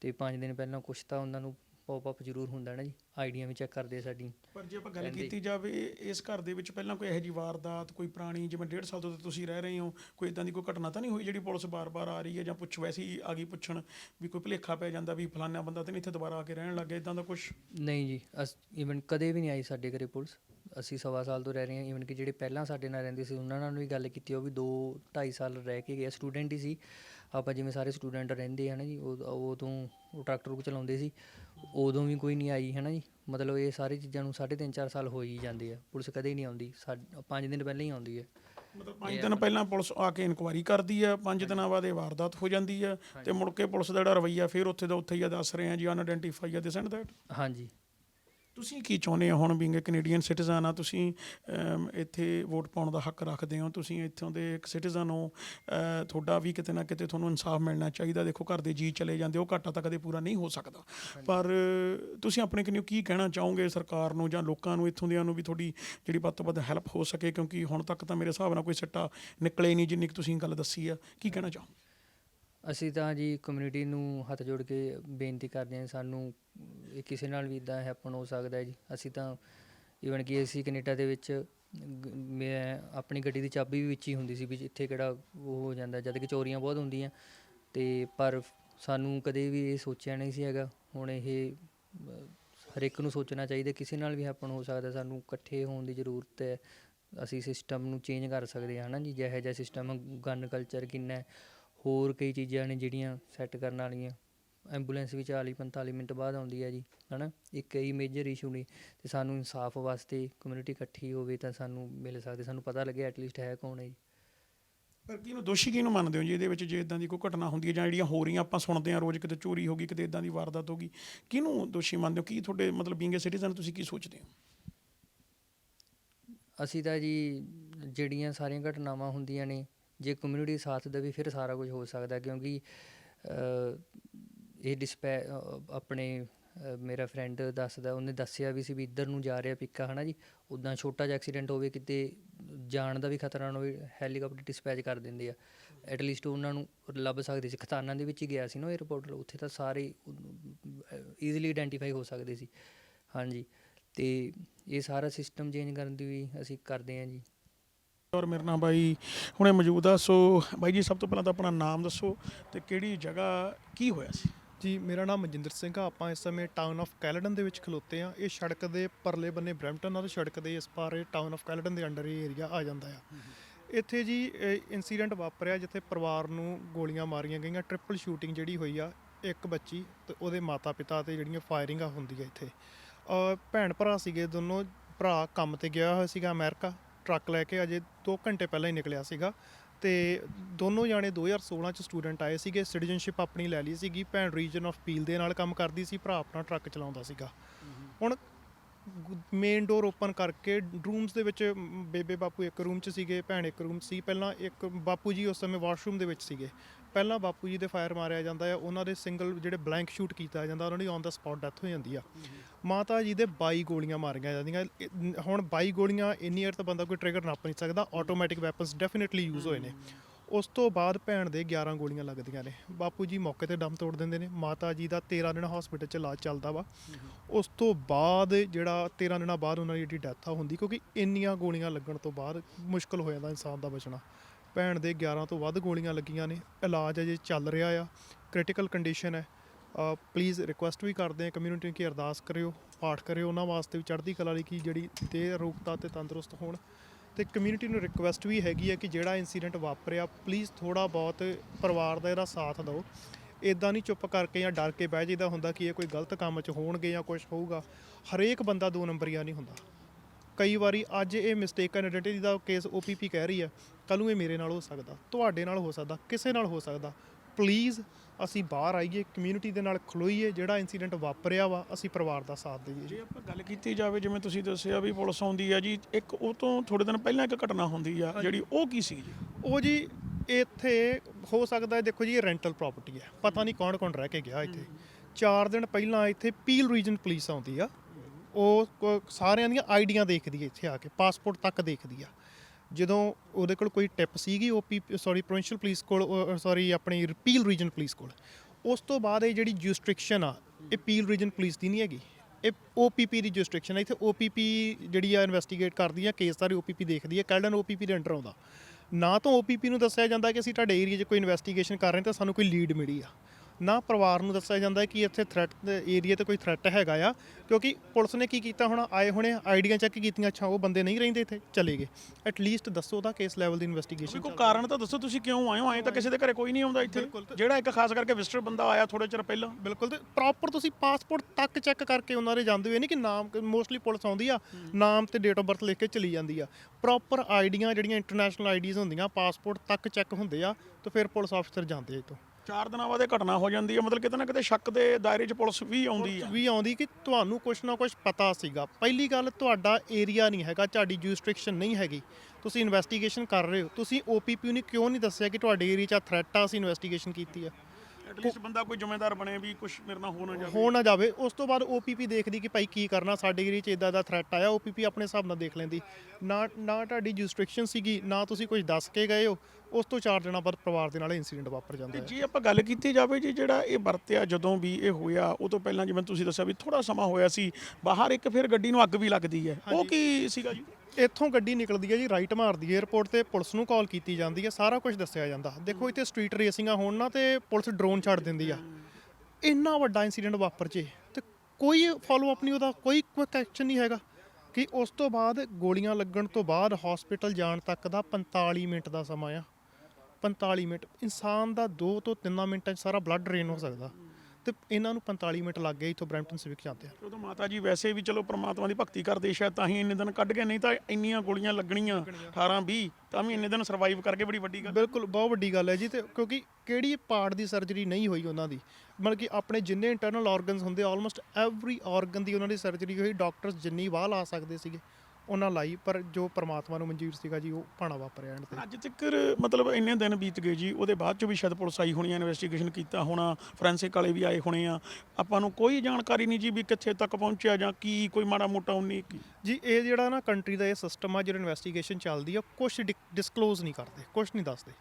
A: ਤੇ 5 ਦਿਨ ਪਹਿਲਾਂ ਕੁਛ ਤਾਂ ਉਹਨਾਂ ਨੂੰ ਪੌਪ ਅਪ ਜ਼ਰੂਰ ਹੁੰਦਾ ਨਾ ਜੀ ਆਈਡੀਆਂ ਵੀ ਚੈੱਕ ਕਰਦੇ ਆ ਸਾਡੀ।
B: ਪਰ ਜੇ ਆਪਾਂ ਗੱਲ ਕੀਤੀ ਜਾਵੇ ਇਸ ਘਰ ਦੇ ਵਿੱਚ ਪਹਿਲਾਂ ਕੋਈ ਇਹੋ ਜਿਹੀ ਵਾਰਦਾਤ ਕੋਈ ਪੁਰਾਣੀ ਜਿਵੇਂ ਡੇਢ ਸਾਲ ਤੋਂ ਤੁਸੀਂ ਰਹਿ ਰਹੇ ਹੋ ਕੋਈ ਇਦਾਂ ਦੀ ਕੋਈ ਘਟਨਾ ਤਾਂ ਨਹੀਂ ਹੋਈ ਜਿਹੜੀ ਪੁਲਿਸ ਬਾਰ-ਬਾਰ ਆ ਰਹੀ ਹੈ ਜਾਂ ਪੁੱਛ ਵੈਸੇ ਆ ਗਈ ਪੁੱਛਣ ਵੀ ਕੋਈ ਭੁਲੇਖਾ ਪੈ ਜਾਂਦਾ ਵੀ ਫਲਾਨਾ ਬੰਦਾ ਤਾਂ ਨਹੀਂ ਇੱਥੇ ਦੁਬਾਰਾ ਆ ਕੇ ਰਹਿਣ ਲੱਗਾ ਇਦਾਂ ਦਾ ਕੁਝ
A: ਨਹੀਂ ਜੀ ਅਸ ਇਵਨ ਕਦੇ ਵੀ ਨਹੀਂ ਆਈ ਸਾਡੇ ਘਰੇ ਪੁਲਿਸ। ਅਸੀਂ ਸਵਾ ਸਾਲ ਤੋਂ ਰਹਿ ਰਹੇ ਹਾਂ ਇਵਨ ਕਿ ਜਿਹੜੇ ਪਹਿਲਾਂ ਸਾਡੇ ਨਾਲ ਰਹਿੰਦੇ ਸੀ ਉਹਨਾਂ ਨਾਲ ਵੀ ਗੱਲ ਕੀਤੀ ਉਹ ਵੀ 2 2.5 ਸਾਲ ਰਹਿ ਕੇ ਗਏ ਸਟੂਡੈਂਟ ਹੀ ਸੀ। ਆਪਾਂ ਜਿਵੇਂ ਸਾਰੇ ਸਟੂਡੈਂਟ ਰਹਿੰਦੇ ਹਨ ਜੀ ਉਹ ਉਦੋਂ ਉਹ ਟਰੈਕਟਰ ਕੋ ਚਲਾਉਂਦੇ ਸੀ। ਉਦੋਂ ਵੀ ਕੋਈ ਨਹੀਂ ਆਈ ਹੈ ਨਾ ਜੀ? ਮਤਲਬ ਇਹ ਸਾਰੀ ਚੀਜ਼ਾਂ ਨੂੰ ਸਾਢੇ ਤਿੰਨ 4 ਸਾਲ ਹੋ ਹੀ ਜਾਂਦੇ ਆ। ਪੁਲਿਸ ਕਦੇ ਨਹੀਂ ਆਉਂਦੀ। 5 ਦਿਨ ਪਹਿਲਾਂ ਹੀ ਆਉਂਦੀ ਹੈ
B: ਮਤਲਬ ਪੰਜ ਦਿਨ ਪਹਿਲਾਂ ਪੁਲਿਸ ਆ ਕੇ ਇਨਕੁਆਇਰੀ ਕਰਦੀ ਆ। ਪੰਜ ਦਿਨਾਂ ਬਾਅਦ ਇਹ ਵਾਰਦਾਤ ਹੋ ਜਾਂਦੀ ਆ। ਤੇ ਮੁੜ ਕੇ ਪੁਲਿਸ ਦਾ ਜਿਹੜਾ ਰਵੱਈਆ ਫਿਰ ਉੱਥੇ ਦਾ ਉੱਥੇ ਹੀ ਆ ਦੱਸ ਰਹੇ ਆ ਜੀ ਅਨਆਇਡੈਂਟੀਫਾਈ ਆ ਦਿਸ ਐਂਡ ਦੈਟ
A: ਹਾਂਜੀ।
B: ਤੁਸੀਂ ਕੀ ਚਾਹੁੰਦੇ ਹੋ ਹੁਣ ਬੀਇੰਗ ਅ ਕੈਨੇਡੀਅਨ ਸਿਟੀਜ਼ਨ ਆ? ਤੁਸੀਂ ਅਮ, ਇੱਥੇ ਵੋਟ ਪਾਉਣ ਦਾ ਹੱਕ ਰੱਖਦੇ ਹੋ? ਤੁਸੀਂ ਇੱਥੋਂ ਦੇ ਇੱਕ ਸਿਟੀਜ਼ਨ ਹੋ ਅ, ਤੁਹਾਡਾ ਵੀ ਕਿਤੇ ਨਾ ਕਿਤੇ ਤੁਹਾਨੂੰ ਇਨਸਾਫ ਮਿਲਣਾ ਚਾਹੀਦਾ। ਦੇਖੋ ਘਰ ਦੇ ਜੀ ਚਲੇ ਜਾਂਦੇ ਉਹ ਘਾਟਾ ਤਾਂ ਕਦੇ ਪੂਰਾ ਨਹੀਂ ਹੋ ਸਕਦਾ। ਪਰ ਤੁਸੀਂ ਆਪਣੇ ਕਿਨੋਂ ਕੀ ਕਹਿਣਾ ਚਾਹੋਗੇ ਸਰਕਾਰ ਨੂੰ ਜਾਂ ਲੋਕਾਂ ਨੂੰ ਇੱਥੋਂ ਦਿਆਂ ਨੂੰ ਵੀ ਤੁਹਾਡੀ ਜਿਹੜੀ ਵੱਧ ਤੋਂ ਵੱਧ ਹੈਲਪ ਹੋ ਸਕੇ? ਕਿਉਂਕਿ ਹੁਣ ਤੱਕ ਤਾਂ ਮੇਰੇ ਹਿਸਾਬ ਨਾਲ ਕੋਈ ਸਿੱਟਾ ਨਿਕਲੇ ਨਹੀਂ ਜਿੰਨੀ ਕੁ ਤੁਸੀਂ ਗੱਲ ਦੱਸੀ ਆ। ਕੀ ਕਹਿਣਾ ਚਾਹੋ
A: ਅਸੀਂ ਤਾਂ ਜੀ ਕਮਿਊਨਿਟੀ ਨੂੰ ਹੱਥ ਜੋੜ ਕੇ ਬੇਨਤੀ ਕਰਦੇ ਹਾਂ ਸਾਨੂੰ ਇਹ ਕਿਸੇ ਨਾਲ ਵੀ ਇਦਾਂ ਹੈਪਨ ਹੋ ਸਕਦਾ ਹੈ ਜੀ। ਅਸੀਂ ਤਾਂ ਈਵਨ ਕਿ ਅਸੀਂ ਕੈਨੇਡਾ ਦੇ ਵਿੱਚ ਗ- ਮੈਂ ਆਪਣੀ ਗੱਡੀ ਦੀ ਚਾਬੀ ਵੀ ਵਿੱਚ ਹੀ ਹੁੰਦੀ ਸੀ ਵੀ ਇੱਥੇ ਕਿਹੜਾ ਉਹ ਹੋ ਜਾਂਦਾ ਜਦ ਕਿ ਚੋਰੀਆਂ ਬਹੁਤ ਹੁੰਦੀਆਂ। ਤੇ ਪਰ ਸਾਨੂੰ ਕਦੇ ਵੀ ਇਹ ਸੋਚਿਆ ਨਹੀਂ ਸੀ ਹੈਗਾ। ਹੁਣ ਇਹ ਅ, ਹਰ ਇੱਕ ਨੂੰ ਸੋਚਣਾ ਚਾਹੀਦਾ ਕਿਸੇ ਨਾਲ ਵੀ ਹੈਪਨ ਹੋ ਸਕਦਾ। ਸਾਨੂੰ ਇਕੱਠੇ ਹੋਣ ਦੀ ਜ਼ਰੂਰਤ ਹੈ। ਅਸੀਂ ਸਿਸਟਮ ਨੂੰ ਚੇਂਜ ਕਰ ਸਕਦੇ ਹਾਂ ਨਾ ਜੀ? ਜਿਹੋ ਜਿਹਾ ਸਿਸਟਮ ਗਨ ਕਲਚਰ ਕਿੰਨਾ ਹੈ। ਹੋਰ ਕਈ ਚੀਜ਼ਾਂ ਨੇ ਜਿਹੜੀਆਂ ਸੈੱਟ ਕਰਨ ਵਾਲੀਆਂ। ਐਂਬੂਲੈਂਸ ਵੀ 40 45 ਮਿੰਟ ਬਾਅਦ ਆਉਂਦੀ ਹੈ ਜੀ ਹਨਾ? ਇਹ ਕਈ ਮੇਜਰ ਇਸ਼ੂ ਨੇ ਤੇ ਸਾਨੂੰ ਇਨਸਾਫ ਵਾਸਤੇ ਕਮਿਊਨਿਟੀ ਇਕੱਠੀ ਹੋਵੇ ਤਾਂ ਸਾਨੂੰ ਮਿਲ ਸਕਦੇ ਸਾਨੂੰ ਪਤਾ ਲੱਗੇ ਐਟਲੀਸਟ ਹੈ ਕੌਣ ਹੈ ਜੀ।
B: ਪਰ ਕਿਹਨੂੰ ਦੋਸ਼ੀ ਕਿਹਨੂੰ ਮੰਨਦੇ ਹੋ ਜੀ? ਇਹਦੇ ਵਿੱਚ ਜੇ ਇਦਾਂ ਦੀ ਕੋਈ ਘਟਨਾ ਹੁੰਦੀ ਹੈ ਜਾਂ ਜਿਹੜੀਆਂ ਹੋ ਰਹੀਆਂ ਆਪਾਂ ਸੁਣਦੇ ਹਾਂ ਰੋਜ਼ ਕਿਤੇ ਚੋਰੀ ਹੋ ਗਈ ਕਿਤੇ ਇਦਾਂ ਦੀ ਵਾਰਦਾਤ ਹੋ ਗਈ ਕਿਹਨੂੰ ਦੋਸ਼ੀ ਮੰਨਦੇ ਹੋ? ਕੀ ਤੁਹਾਡੇ ਮਤਲਬ ਬੀਇੰਗ ਅ ਸਿਟੀਜ਼ਨ ਤੁਸੀਂ ਕੀ ਸੋਚਦੇ ਹੋ?
A: ਅਸੀਂ ਤਾਂ ਜੀ ਜਿਹੜੀਆਂ ਸਾਰੀਆਂ ਘਟਨਾਵਾਂ ਹੁੰਦੀਆਂ ਨੇ ਜੇ ਕਮਿਊਨਿਟੀ ਸਾਥ ਦੇਵੇ, ਫਿਰ ਸਾਰਾ ਕੁਝ ਹੋ ਸਕਦਾ ਕਿਉਂਕਿ ਇਹ ਡਿਸਪੈ ਆਪਣੇ ਮੇਰਾ ਫਰੈਂਡ ਦੱਸਦਾ, ਉਹਨੇ ਦੱਸਿਆ ਵੀ ਸੀ ਵੀ ਇੱਧਰ ਨੂੰ ਜਾ ਰਿਹਾ ਪਿੱਕਾ, ਹਨਾ ਜੀ? ਉਦਾਂ ਛੋਟਾ ਜਿਹਾ ਐਕਸੀਡੈਂਟ ਹੋਵੇ, ਕਿਤੇ ਜਾਣ ਦਾ ਵੀ ਖਤਰਾ ਨਾ ਹੋਵੇ ਹੈਲੀਕਾਪਟਰ ਡਿਸਪੈਚ ਕਰ ਦਿੰਦੇ ਆ। ਐਟਲੀਸਟ ਉਹਨਾਂ ਨੂੰ ਲੱਭ ਸਕਦੇ ਸੀ। ਖਤਾਨਾਂ ਦੇ ਵਿੱਚ ਹੀ ਗਿਆ ਸੀ ਨਾ 에어ਪੋਰਟ ਉੱਥੇ ਤਾਂ ਸਾਰੇ ਈਜ਼ੀਲੀ ਆਇਡੈਂਟੀਫਾਈ ਹੋ ਸਕਦੇ ਸੀ। ਹਾਂਜੀ। ਤੇ ਇਹ ਸਾਰਾ ਸਿਸਟਮ ਚੇਂਜ ਕਰਨ ਦੀ ਵੀ ਅਸੀਂ ਕਰਦੇ ਹਾਂ ਜੀ।
B: ਔਰ ਮੇਰਾ ਨਾਮ ਬਾਈ ਹੁਣੇ ਮੌਜੂਦ ਆ। ਸੋ ਬਾਈ ਜੀ, ਸਭ ਤੋਂ ਪਹਿਲਾਂ ਤਾਂ ਆਪਣਾ ਨਾਮ ਦੱਸੋ ਤੇ ਕਿਹੜੀ ਜਗ੍ਹਾ ਕੀ ਹੋਇਆ ਸੀ?
C: ਜੀ, ਮੇਰਾ ਨਾਮ ਮਨਜਿੰਦਰ ਸਿੰਘ ਆ। ਆਪਾਂ ਇਸ ਸਮੇਂ ਟਾਊਨ ਆਫ ਕੈਲਡਨ ਦੇ ਵਿੱਚ ਖਲੋਤੇ ਆ। ਇਹ ਸੜਕ ਦੇ ਪਰਲੇ ਬੰਨੇ ਬ੍ਰੈਂਪਟਨ ਨਾਲ ਸੜਕ ਦੇ ਇਸ ਪਾਰ ਇਹ ਟਾਊਨ ਆਫ ਕੈਲਡਨ ਦੇ ਅੰਡਰ ਇਹ ਏਰੀਆ ਆ ਜਾਂਦਾ ਆ। ਇੱਥੇ ਜੀ ਇਨਸੀਡੈਂਟ ਵਾਪਰਿਆ ਜਿੱਥੇ ਪਰਿਵਾਰ ਨੂੰ ਗੋਲੀਆਂ ਮਾਰੀਆਂ ਗਈਆਂ। ਟ੍ਰਿਪਲ ਸ਼ੂਟਿੰਗ ਜਿਹੜੀ ਹੋਈ ਆ, ਇੱਕ ਬੱਚੀ ਤੇ ਉਹਦੇ ਮਾਤਾ ਪਿਤਾ ਤੇ ਜਿਹੜੀਆਂ ਫਾਇਰਿੰਗਾਂ ਹੁੰਦੀਆਂ ਇੱਥੇ। ਭੈਣ ਭਰਾ ਸੀਗੇ ਦੋਨੋਂ। ਭਰਾ ਕੰਮ ਤੇ ਗਿਆ ਹੋਇਆ ਸੀਗਾ ਅਮਰੀਕਾ। ਟਰੱਕ ਲੈ ਕੇ ਅਜੇ 2 ਘੰਟੇ ਪਹਿਲਾਂ ਹੀ ਨਿਕਲਿਆ ਸੀਗਾ ਤੇ ਦੋਨੋਂ ਜਾਣੇ 2016 ਚ ਸਟੂਡੈਂਟ ਆਏ ਸੀਗੇ, ਸਿਟੀਜ਼ਨਸ਼ਿਪ ਆਪਣੀ ਲੈ ਲਈ ਸੀਗੀ, ਭੈਣ ਰੀਜਨ ਆਫ ਪੀਲ ਦੇ ਨਾਲ ਕੰਮ ਕਰਦੀ ਸੀ, ਭਰਾ ਆਪਣਾ ਟਰੱਕ ਚਲਾਉਂਦਾ ਸੀਗਾ। ਹੁਣ ਮੇਨ ਡੋਰ ਓਪਨ ਕਰਕੇ ਰੂਮਸ ਦੇ ਵਿੱਚ ਬੇਬੇ ਬਾਪੂ ਇੱਕ ਰੂਮ 'ਚ ਸੀਗੇ, ਭੈਣ ਇੱਕ ਰੂਮ 'ਚ ਸੀ, ਪਹਿਲਾਂ ਇੱਕ ਬਾਪੂ ਜੀ ਉਸ ਸਮੇਂ ਵਾਸ਼ਰੂਮ ਦੇ ਵਿੱਚ ਸੀਗੇ। ਪਹਿਲਾਂ ਬਾਪੂ ਜੀ ਦੇ ਫਾਇਰ ਮਾਰਿਆ ਜਾਂਦਾ ਆ ਉਹਨਾਂ ਦੇ ਸਿੰਗਲ ਜਿਹੜੇ ਬਲੈਂਕ ਸ਼ੂਟ ਕੀਤਾ ਜਾਂਦਾ ਉਹਨਾਂ ਦੀ ਔਨ ਦਾ ਸਪੌਟ ਡੈਥ ਹੋ ਜਾਂਦੀ ਆ। ਮਾਤਾ ਜੀ ਦੇ 22 ਗੋਲੀਆਂ ਮਾਰੀਆਂ ਜਾਂਦੀਆਂ। ਇਹ- ਹੁਣ 22 ਗੋਲੀਆਂ ਇੰਨੀ ਏਅਰ ਤਾਂ ਬੰਦਾ ਕੋਈ ਟ੍ਰਿਗਰ ਨੱਪ ਨਹੀਂ ਸਕਦਾ ਆਟੋਮੈਟਿਕ ਵੈਪਨਸ ਡੈਫੀਨਿਟਲੀ ਯੂਜ਼ ਹੋਏ ਨੇ। ਉਸ ਤੋਂ ਬਾਅਦ ਭੈਣ ਦੇ 11 ਗੋਲੀਆਂ ਲੱਗਦੀਆਂ ਨੇ। ਬਾਪੂ ਜੀ ਮੌਕੇ ਤੇ ਦਮ ਤੋੜ ਦਿੰਦੇ ਨੇ। ਮਾਤਾ ਜੀ ਦਾ 13 ਦਿਨ ਹਸਪੀਟਲ 'ਚ ਇਲਾਜ ਚੱਲਦਾ ਵਾ। ਉਸ ਤੋਂ ਬਾਅਦ ਜਿਹੜਾ 13 ਦਿਨਾਂ ਬਾਅਦ ਉਹਨਾਂ ਦੀ ਜਿਹੜੀ ਡੈਥ ਆ ਹੁੰਦੀ ਕਿਉਂਕਿ ਇੰਨੀਆਂ ਗੋਲੀਆਂ ਲੱਗਣ ਤੋਂ ਬਾਅਦ ਮੁਸ਼ਕਲ ਹੋ ਜਾਂਦਾ ਇਨਸਾਨ ਦਾ ਬਚਣਾ। ਭੈਣ ਦੇ 11 ਤੋਂ ਵੱਧ ਗੋਲੀਆਂ ਲੱਗੀਆਂ ਨੇ। ਇਲਾਜ ਅਜੇ ਚੱਲ ਰਿਹਾ ਆ। ਕ੍ਰਿਟੀਕਲ ਕੰਡੀਸ਼ਨ ਹੈ। ਪਲੀਜ਼ ਰਿਕੁਐਸਟ ਵੀ ਕਰਦੇ ਆ ਕਮਿਊਨਿਟੀ ਕੀ ਅਰਦਾਸ ਕਰਿਓ, ਪਾਠ ਕਰਿਓ। ਉਹਨਾਂ ਵਾਸਤੇ ਵੀ ਚੜ੍ਹਦੀ ਕਲਾ ਲਈ ਕੀ ਜਿਹੜੀ ਦੇਹ ਰੋਗਤਾ ਤੇ ਤੰਦਰੁਸਤ ਹੋਣ। ਤੇ ਕਮਿਊਨਿਟੀ ਨੂੰ ਰਿਕੁਐਸਟ ਵੀ ਹੈਗੀ ਹੈ ਕਿ ਜਿਹੜਾ ਇਨਸੀਡੈਂਟ ਵਾਪਰਿਆ ਪਲੀਜ਼ ਥੋੜਾ ਬਹੁਤ ਪਰਿਵਾਰ ਦਾ ਇਹਦਾ ਸਾਥ ਦਿਓ। ਇਦਾਂ ਨਹੀਂ ਚੁੱਪ ਕਰਕੇ ਜਾਂ ਡਰ ਕੇ ਬਹਿ ਜਾਈਦਾ ਹੁੰਦਾ ਕਿ ਇਹ ਕੋਈ ਗਲਤ ਕੰਮ 'ਚ ਹੋਣਗੇ ਜਾਂ ਕੁਝ ਹੋਊਗਾ। ਹਰੇਕ ਬੰਦਾ ਦੋ ਨੰਬਰੀਆ ਨਹੀਂ ਹੁੰਦਾ। ਕਈ ਵਾਰੀ ਅੱਜ ਇਹ ਮਿਸਟੇਕਨ ਆਇਡੈਂਟੀ ਦਾ ਕੇਸ OPP ਕਹਿ ਰਹੀ ਹੈ ਕੱਲ ਨੂੰ ਇਹ ਮੇਰੇ ਨਾਲ ਹੋ ਸਕਦਾ ਤੁਹਾਡੇ ਨਾਲ ਹੋ ਸਕਦਾ ਕਿਸੇ ਨਾਲ ਹੋ ਸਕਦਾ। ਪਲੀਜ਼ ਅਸੀਂ ਬਾਹਰ ਆਈਏ ਕਮਿਊਨਿਟੀ ਦੇ ਨਾਲ ਖਲੋਈਏ ਜਿਹੜਾ ਇਨਸੀਡੈਂਟ ਵਾਪਰਿਆ ਵਾ ਅਸੀਂ ਪਰਿਵਾਰ ਦਾ ਸਾਥ ਦਈਏ। ਜੀ
B: ਆਪਾਂ ਗੱਲ ਕੀਤੀ ਜਾਵੇ ਜਿਵੇਂ ਤੁਸੀਂ ਦੱਸਿਆ ਵੀ ਪੁਲਿਸ ਆਉਂਦੀ ਆ ਜੀ ਇੱਕ ਉਹ ਤੋਂ ਥੋੜੇ ਦਿਨ ਪਹਿਲਾਂ ਇੱਕ ਘਟਨਾ ਹੁੰਦੀ ਆ ਜਿਹੜੀ ਉਹ ਕੀ ਸੀ ਜੀ?
C: ਉਹ ਜੀ ਇੱਥੇ ਹੋ ਸਕਦਾ ਹੈ ਦੇਖੋ ਜੀ ਇਹ ਰੈਂਟਲ ਪ੍ਰਾਪਰਟੀ ਹੈ। ਪਤਾ ਨਹੀਂ ਕੌਣ ਕੌਣ ਰਹਿ ਕੇ ਗਿਆ ਇੱਥੇ। 4 ਦਿਨ ਪਹਿਲਾਂ ਇੱਥੇ ਪੀਲ ਰੀਜਨ ਪੁਲਿਸ ਆਉਂਦੀ ਆ। ਉਹ ਕੋ- ਸਾਰਿਆਂ ਦੀਆਂ ਆਈਡੀਆਂ ਦੇਖਦੀ ਹੈ ਇੱਥੇ ਆ ਕੇ, ਪਾਸਪੋਰਟ ਤੱਕ ਦੇਖਦੀ ਆ। ਜਦੋਂ ਉਹਦੇ ਕੋਲ ਕੋਈ ਟਿਪ ਸੀਗੀ ਓਪੀ ਸੌਰੀ ਪ੍ਰੋਵਿੰਸ਼ੀਅਲ ਪੁਲਿਸ ਕੋਲ ਸੌਰੀ ਆਪਣੀ ਪੀਲ ਰੀਜਨ ਪੁਲਿਸ ਕੋਲ। ਉਸ ਤੋਂ ਬਾਅਦ ਇਹ ਜਿਹੜੀ ਜੁਰਿਸਟ੍ਰਿਕਸ਼ਨ ਆ, ਇਹ ਪੀਲ ਰੀਜਨ ਪੁਲਿਸ ਦੀ ਨਹੀਂ ਹੈਗੀ। ਇਹ ਓਪੀਪੀ ਦੀ ਜੁਰਿਸਟ੍ਰਿਕਸ਼ਨ ਹੈ ਇੱਥੇ ਓਪੀਪੀ ਜਿਹੜੀ ਆ ਇਨਵੈਸਟੀਗੇਟ ਕਰਦੀ ਆ ਕੇਸ ਸਾਰੇ ਓਪੀਪੀ ਦੇਖਦੀ ਆ, ਕੈਲਡਨ ਓਪੀਪੀ ਦੇ ਅੰਡਰ ਆਉਂਦਾ। ਨਾ ਤਾਂ ਓਪੀਪੀ ਨੂੰ ਦੱਸਿਆ ਜਾਂਦਾ ਕਿ ਅਸੀਂ ਤੁਹਾਡੇ ਏਰੀਆ 'ਚ ਕੋਈ ਇਨਵੈਸਟੀਗੇਸ਼ਨ ਕਰ ਰਹੇ, ਤਾਂ ਸਾਨੂੰ ਕੋਈ ਲੀਡ ਮਿਲੀ ਆ। ਨਾ ਪਰਿਵਾਰ ਨੂੰ ਦੱਸਿਆ ਜਾਂਦਾ ਕਿ ਇੱਥੇ ਥ੍ਰੈਟ ਏਰੀਆ ਤੇ ਕੋਈ ਥ੍ਰੈਟ ਹੈਗਾ ਆ ਕਿਉਂਕਿ ਪੁਲਿਸ ਨੇ ਕੀ ਕੀਤਾ ਹੁਣ ਆਏ ਹੋਣੇ ਆਈਡੀਆਂ ਚੈੱਕ ਕੀਤੀਆਂ ਅੱਛਾ ਉਹ ਬੰਦੇ ਨਹੀਂ ਰਹਿੰਦੇ ਇੱਥੇ ਚਲੇ ਗਏ। ਐਟ ਲੀਸਟ ਦੱਸੋ ਤਾਂ ਕੇਸ ਲੈਵਲ ਦੀ ਇਨਵੈਸਟੀਗੇਸ਼ਨ
B: ਕੋਈ ਕਾਰਨ ਤਾਂ ਦੱਸੋ ਤੁਸੀਂ ਕਿਉਂ ਆਏ ਹੋ? ਆਏ ਤਾਂ ਕਿਸੇ ਦੇ ਘਰੇ ਕੋਈ ਨਹੀਂ ਆਉਂਦਾ ਇੱਥੇ। ਜਿਹੜਾ ਇੱਕ ਖਾਸ ਕਰਕੇ ਵਿਜ਼ਟਰ ਬੰਦਾ ਆਇਆ ਥੋੜੇ ਚਿਰ ਪਹਿਲਾਂ।
C: ਬਿਲਕੁਲ ਤੇ ਪ੍ਰੋਪਰ ਤੁਸੀਂ ਪਾਸਪੋਰਟ ਤੱਕ ਚੈੱਕ ਕਰਕੇ ਉਹਨਾਂ ਦੇ ਜਾਂਦੇ ਹੋ ਇਹ ਨਹੀਂ ਕਿ ਨਾਮ ਮੋਸਟਲੀ ਪੁਲਿਸ ਆਉਂਦੀ ਆ ਨਾਮ ਤੇ ਡੇਟ ਆਫ ਬਰਥ ਲਿਖ ਕੇ ਚਲੀ ਜਾਂਦੀ ਆ। ਪ੍ਰੋਪਰ ਆਈਡੀਆਂ ਜਿਹੜੀਆਂ ਇੰਟਰਨੈਸ਼ਨਲ ਆਈਡੀਜ਼ ਹੁੰਦੀਆਂ ਪਾਸਪੋਰਟ ਤੱਕ ਚੈੱਕ ਹੁੰਦੇ ਆ ਤੇ ਫਿਰ ਪੁਲਿਸ ਆਫੀਸਰ ਜਾਂਦੇ ਆ ਇਹ ਤੋਂ
B: ਚਾਰ ਦਿਨਾਂ ਬਾਅਦ ਇਹ ਘਟਨਾ ਹੋ ਜਾਂਦੀ ਹੈ। ਮਤਲਬ ਕਿਤੇ ਨਾ ਕਿਤੇ ਸ਼ੱਕ ਦੇ ਦਾਇਰੇ 'ਚ ਪੁਲਿਸ ਵੀ ਆਉਂਦੀ ਆ
C: ਵੀ ਆਉਂਦੀ ਕਿ ਤੁਹਾਨੂੰ ਕੁਛ ਨਾ ਕੁਛ ਪਤਾ ਸੀਗਾ। ਪਹਿਲੀ ਗੱਲ, ਤੁਹਾਡਾ ਏਰੀਆ ਨਹੀਂ ਹੈਗਾ, ਤੁਹਾਡੀ ਜੁਰਿਸਟ੍ਰਿਕਸ਼ਨ ਨਹੀਂ ਹੈਗੀ। ਤੁਸੀਂ ਇਨਵੈਸਟੀਗੇਸ਼ਨ ਕਰ ਰਹੇ ਹੋ। ਤੁਸੀਂ ਓਪੀਪੀ ਨੇ ਕਿਉਂ ਨਹੀਂ ਦੱਸਿਆ ਕਿ ਤੁਹਾਡੇ ਏਰੀਆ 'ਚ ਥ੍ਰੈਟ ਆ? ਅਸੀਂ ਇਨਵੈਸਟੀਗੇਸ਼ਨ ਕੀਤੀ ਆ।
B: ਐਟਲੀਸਟ ਬੰਦਾ ਕੋਈ ਜ਼ਿੰਮੇਦਾਰ ਬਣੇ ਵੀ ਕੁਝ ਮੇਰੇ ਨਾਲ ਹੋ ਨਾ ਜਾਵੇ।
C: ਹੋ ਨਾ ਜਾਵੇ। ਉਸ ਤੋਂ ਬਾਅਦ ਓਪੀਪੀ ਦੇਖਦੀ ਕਿ ਭਾਈ ਕੀ ਕਰਨਾ ਸਾਡੇ ਏਰੀਆ 'ਚ ਇਦਾਂ ਦਾ ਥ੍ਰੈਟ ਆਇਆ। ਓਪੀਪੀ ਆਪਣੇ ਹਿਸਾਬ ਨਾਲ ਦੇਖ ਲੈਂਦੀ। ਨਾ ਨਾ ਤੁਹਾਡੀ ਜੁਰਿਸਟ੍ਰਿਕਸ਼ਨ ਸੀਗੀ ਨਾ ਤੁਸੀਂ ਕੁਝ ਦੱਸ ਕੇ ਗਏ ਹੋ ਉਸ ਤੋਂ ਚਾਰ ਦਿਨਾਂ ਬਾਅਦ ਪਰਿਵਾਰ ਦੇ ਨਾਲ ਇਨਸੀਡੈਂਟ ਵਾਪਰ ਜਾਂਦਾ ਹੈ।
B: ਜੇ ਆਪਾਂ ਗੱਲ ਕੀਤੀ ਜਾਵੇ ਜੀ ਜਿਹੜਾ ਇਹ ਵਰਤਿਆ ਜਦੋਂ ਵੀ ਇਹ ਹੋਇਆ ਉਹ ਤੋਂ ਪਹਿਲਾਂ ਜਿਵੇਂ ਤੁਸੀਂ ਦੱਸਿਆ ਵੀ ਥੋੜਾ ਸਮਾਂ ਹੋਇਆ ਸੀ ਬਾਹਰ ਇੱਕ ਫਿਰ ਗੱਡੀ ਨੂੰ ਅੱਗ ਵੀ ਲੱਗਦੀ ਹੈ। ਉਹ ਕੀ ਸੀਗਾ ਜੀ?
C: ਇੱਥੋਂ ਗੱਡੀ ਨਿਕਲਦੀ ਹੈ ਜੀ ਰਾਈਟ ਮਾਰਦੀ ਹੈ 에어ਪੋਰਟ ਤੇ ਪੁਲਿਸ ਨੂੰ ਕਾਲ ਕੀਤੀ ਜਾਂਦੀ ਹੈ, ਸਾਰਾ ਕੁਝ ਦੱਸਿਆ ਜਾਂਦਾ। ਦੇਖੋ ਇੱਥੇ ਸਟਰੀਟ ਰੇਸਿੰਗਾਂ ਹੋਣ ਨਾ ਤੇ ਪੁਲਿਸ ਡਰੋਨ ਛੱਡ ਦਿੰਦੀ ਆ। ਇੰਨਾ ਵੱਡਾ ਇਨਸੀਡੈਂਟ ਵਾਪਰ ਜੇ ਤੇ ਕੋਈ ਫਾਲੋ ਅਪ ਨਹੀਂ ਉਹਦਾ, ਕੋਈ ਕੁਇਕ ਐਕਸ਼ਨ ਨਹੀਂ ਹੈਗਾ। ਕਿ ਉਸ ਤੋਂ ਬਾਅਦ ਗੋਲੀਆਂ ਲੱਗਣ ਤੋਂ ਬਾਅਦ ਹਸਪੀਟਲ ਜਾਣ ਤੱਕ ਦਾ 45 ਮਿੰਟ ਦਾ ਸਮਾਂ ਆ। 45 ਮਿੰਟ, ਇਨਸਾਨ ਦਾ 2 ਤੋਂ 3 ਮਿੰਟਾਂ 'ਚ ਸਾਰਾ ਬਲੱਡ ਡਰੇਨ ਹੋ ਸਕਦਾ। ਤੇ ਇਹਨਾਂ ਨੂੰ 45 ਮਿੰਟ ਲੱਗ ਗਏ ਇੱਥੋਂ ਬ੍ਰੈਂਪਟਨ ਸਿਵਿਕ ਜਾਂਦੇ ਆ
B: ਉਦੋਂ ਮਾਤਾ ਜੀ ਵੈਸੇ ਵੀ ਚਲੋ ਪ੍ਰਮਾਤਮਾ ਦੀ ਭਗਤੀ ਕਰਦੇ ਸ਼ਾਇਦ ਤਾਂ ਹੀ ਇੰਨੇ ਦਿਨ ਕੱਢ ਗਏ ਨਹੀਂ ਤਾਂ ਇੰਨੀਆਂ ਗੋਲੀਆਂ ਲੱਗਣੀਆਂ 18 20 ਤਾਂ ਵੀ ਇੰਨੇ ਦਿਨ ਸਰਵਾਈਵ ਕਰਕੇ ਬੜੀ ਵੱਡੀ ਗੱਲ।
C: ਬਿਲਕੁਲ ਬਹੁਤ ਵੱਡੀ ਗੱਲ ਹੈ ਜੀ ਤੇ ਕਿਉਂਕਿ ਕਿਹੜੀ ਪਾਰਟ ਦੀ ਸਰਜਰੀ ਨਹੀਂ ਹੋਈ ਉਹਨਾਂ ਦੀ? ਮਤਲਬ ਕਿ ਆਪਣੇ ਜਿੰਨੇ ਇੰਟਰਨਲ ਆਰਗਨਸ ਹੁੰਦੇ ਆਲਮੋਸਟ ਐਵਰੀ ਆਰਗਨ ਦੀ ਉਹਨਾਂ ਦੀ ਸਰਜਰੀ ਹੋਈ ਡਾਕਟਰਸ ਜਿੰਨੀ ਵਾਹ ਲਾ ਸਕਦੇ ਸੀਗੇ। ਉਹਨਾਂ ਲਾਈ ਪਰ ਜੋ ਪ੍ਰਮਾਤਮਾ ਨੂੰ ਮਨਜ਼ੂਰ ਸੀਗਾ ਜੀ ਉਹ ਭਾਣਾ ਵਾਪਰਿਆ ਐਂਡ ਤੇ।
B: ਅੱਜ ਤੱਕ ਮਤਲਬ ਇੰਨੇ ਦਿਨ ਬੀਤ ਗਏ ਜੀ ਉਹਦੇ ਬਾਅਦ ਚ ਵੀ ਸ਼ਾਇਦ ਪੁਲਿਸ ਆਈ ਹੋਣੀ ਆ ਇਨਵੈਸਟੀਗੇਸ਼ਨ ਕੀਤਾ ਹੋਣਾ ਫੋਰੈਂਸਿਕ ਵਾਲੇ ਵੀ ਆਏ ਹੋਣੇ ਆ। ਆਪਾਂ ਨੂੰ ਕੋਈ ਜਾਣਕਾਰੀ ਨਹੀਂ ਜੀ ਵੀ ਕਿੱਥੇ ਤੱਕ ਪਹੁੰਚਿਆ ਜਾਂ ਕੀ ਕੋਈ ਮਾੜਾ ਮੋਟਾ ਉਨੀ ਕੀ।
C: ਜੀ ਇਹ ਜਿਹੜਾ ਨਾ ਕੰਟਰੀ ਦਾ ਇਹ ਸਿਸਟਮ ਆ ਜਿਹੜਾ ਇਨਵੈਸਟੀਗੇਸ਼ਨ ਚੱਲਦੀ ਆ ਕੁਝ ਡਿਸਕਲੋਜ਼ ਨਹੀਂ ਕਰਦੇ ਕੁਝ ਨਹੀਂ ਦੱਸਦੇ।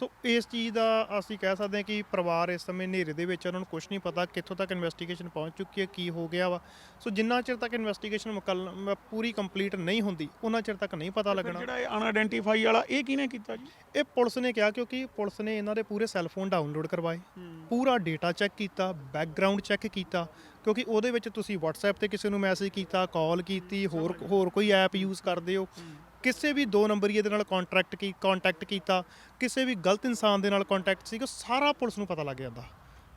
C: ਸੋ ਇਸ ਚੀਜ਼ ਦਾ ਅਸੀਂ ਕਹਿ ਸਕਦੇ ਹਾਂ ਕਿ ਪਰਿਵਾਰ ਇਸ ਸਮੇਂ ਹਨੇਰੇ ਦੇ ਵਿੱਚ ਉਹਨਾਂ ਨੂੰ ਕੁਝ ਨਹੀਂ ਪਤਾ ਕਿੱਥੋਂ ਤੱਕ ਇਨਵੈਸਟੀਗੇਸ਼ਨ ਪਹੁੰਚ ਚੁੱਕੀ ਹੈ ਕੀ ਹੋ ਗਿਆ ਵਾ। ਸੋ ਜਿੰਨਾ ਚਿਰ ਤੱਕ ਇਨਵੈਸਟੀਗੇਸ਼ਨ ਮੁਕੰਮਲ ਪੂਰੀ ਕੰਪਲੀਟ ਨਹੀਂ ਹੁੰਦੀ ਉਹਨਾਂ ਚਿਰ ਤੱਕ ਨਹੀਂ ਪਤਾ ਲੱਗਣਾ।
B: ਜਿਹੜਾ ਇਹ ਅਨਆਇਡੈਂਟੀਫਾਈ ਵਾਲਾ ਇਹ ਕਿਹਨੇ ਕੀਤਾ ਜੀ?
C: ਇਹ ਪੁਲਿਸ ਨੇ ਕਿਹਾ ਕਿਉਂਕਿ ਪੁਲਿਸ ਨੇ ਇਹਨਾਂ ਦੇ ਪੂਰੇ ਸੈੱਲ ਫੋਨ ਡਾਊਨਲੋਡ ਕਰਵਾਏ। ਪੂਰਾ ਡੇਟਾ ਚੈੱਕ ਕੀਤਾ ਬੈਕਗ੍ਰਾਉਂਡ ਚੈੱਕ ਕੀਤਾ ਕਿਉਂਕਿ ਉਹਦੇ ਵਿੱਚ ਤੁਸੀਂ WhatsApp ਤੇ ਕਿਸੇ ਨੂੰ ਮੈਸੇਜ ਕੀਤਾ ਕਾਲ ਕੀਤੀ ਹੋਰ ਹੋਰ ਕੋਈ ਐਪ ਯੂਜ਼ ਕਰਦੇ ਹੋ। ਕਿਸੇ ਵੀ ਦੋ ਨੰਬਰੀਏ ਦੇ ਨਾਲ ਕੰਟਰੈਕਟ ਕੀ ਕੰਟੈਕਟ ਕੀਤਾ ਕਿਸੇ ਵੀ ਗਲਤ ਇਨਸਾਨ ਦੇ ਨਾਲ ਕੰਟੈਕਟ ਸੀਗਾ ਸਾਰਾ ਪੁਲਿਸ ਨੂੰ ਪਤਾ ਲੱਗ ਜਾਂਦਾ।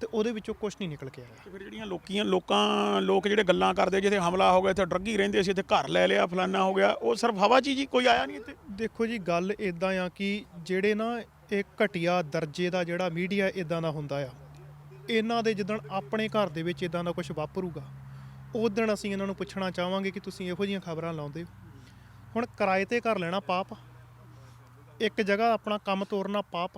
C: ਤੇ ਉਹਦੇ ਵਿੱਚੋਂ ਕੁਝ ਨਹੀਂ ਨਿਕਲ ਕੇ ਆਇਆ
B: ਤੇ ਫਿਰ ਜਿਹੜੀਆਂ ਲੋਕੀਆਂ ਲੋਕਾਂ ਲੋਕ ਜਿਹੜੇ ਗੱਲਾਂ ਕਰਦੇ ਜਿੱਥੇ ਹਮਲਾ ਹੋ ਗਿਆ ਇੱਥੇ ਡਰੱਗੀ ਰਹਿੰਦੇ ਸੀ ਇੱਥੇ ਘਰ ਲੈ ਲਿਆ ਫਲਾਨਾ ਹੋ ਗਿਆ ਉਹ ਸਿਰਫ ਹਵਾ 'ਚ ਹੀ ਜੀ ਕੋਈ ਆਇਆ ਨਹੀਂ ਇੱਥੇ
C: ਦੇਖੋ ਜੀ ਗੱਲ ਇਦਾਂ ਆ ਕਿ ਜਿਹੜੇ ਨਾ ਇਹ ਘਟੀਆ ਦਰਜੇ ਦਾ ਜਿਹੜਾ ਮੀਡੀਆ ਇਦਾਂ ਦਾ ਹੁੰਦਾ ਆ ਇਹਨਾਂ ਦੇ ਜਿੱਦਣ ਆਪਣੇ ਘਰ ਦੇ ਵਿੱਚ ਇਦਾਂ ਦਾ ਕੁਝ ਵਾਪਰੂਗਾ ਉਸ ਦਿਨ ਅਸੀਂ ਇਹਨਾਂ ਨੂੰ ਪੁੱਛਣਾ ਚਾਹਾਂਗੇ ਕਿ ਤੁਸੀਂ ਇਹੋ ਜਿਹੀਆਂ ਖਬਰਾਂ ਲਾਉਂਦੇ ਹੋ ਹੁਣ ਕਿਰਾਏ ਤੇ ਘਰ ਲੈਣਾ ਪਾਪ। ਇੱਕ ਜਗ੍ਹਾ ਆਪਣਾ ਕੰਮ ਤੋਰਨਾ ਪਾਪ।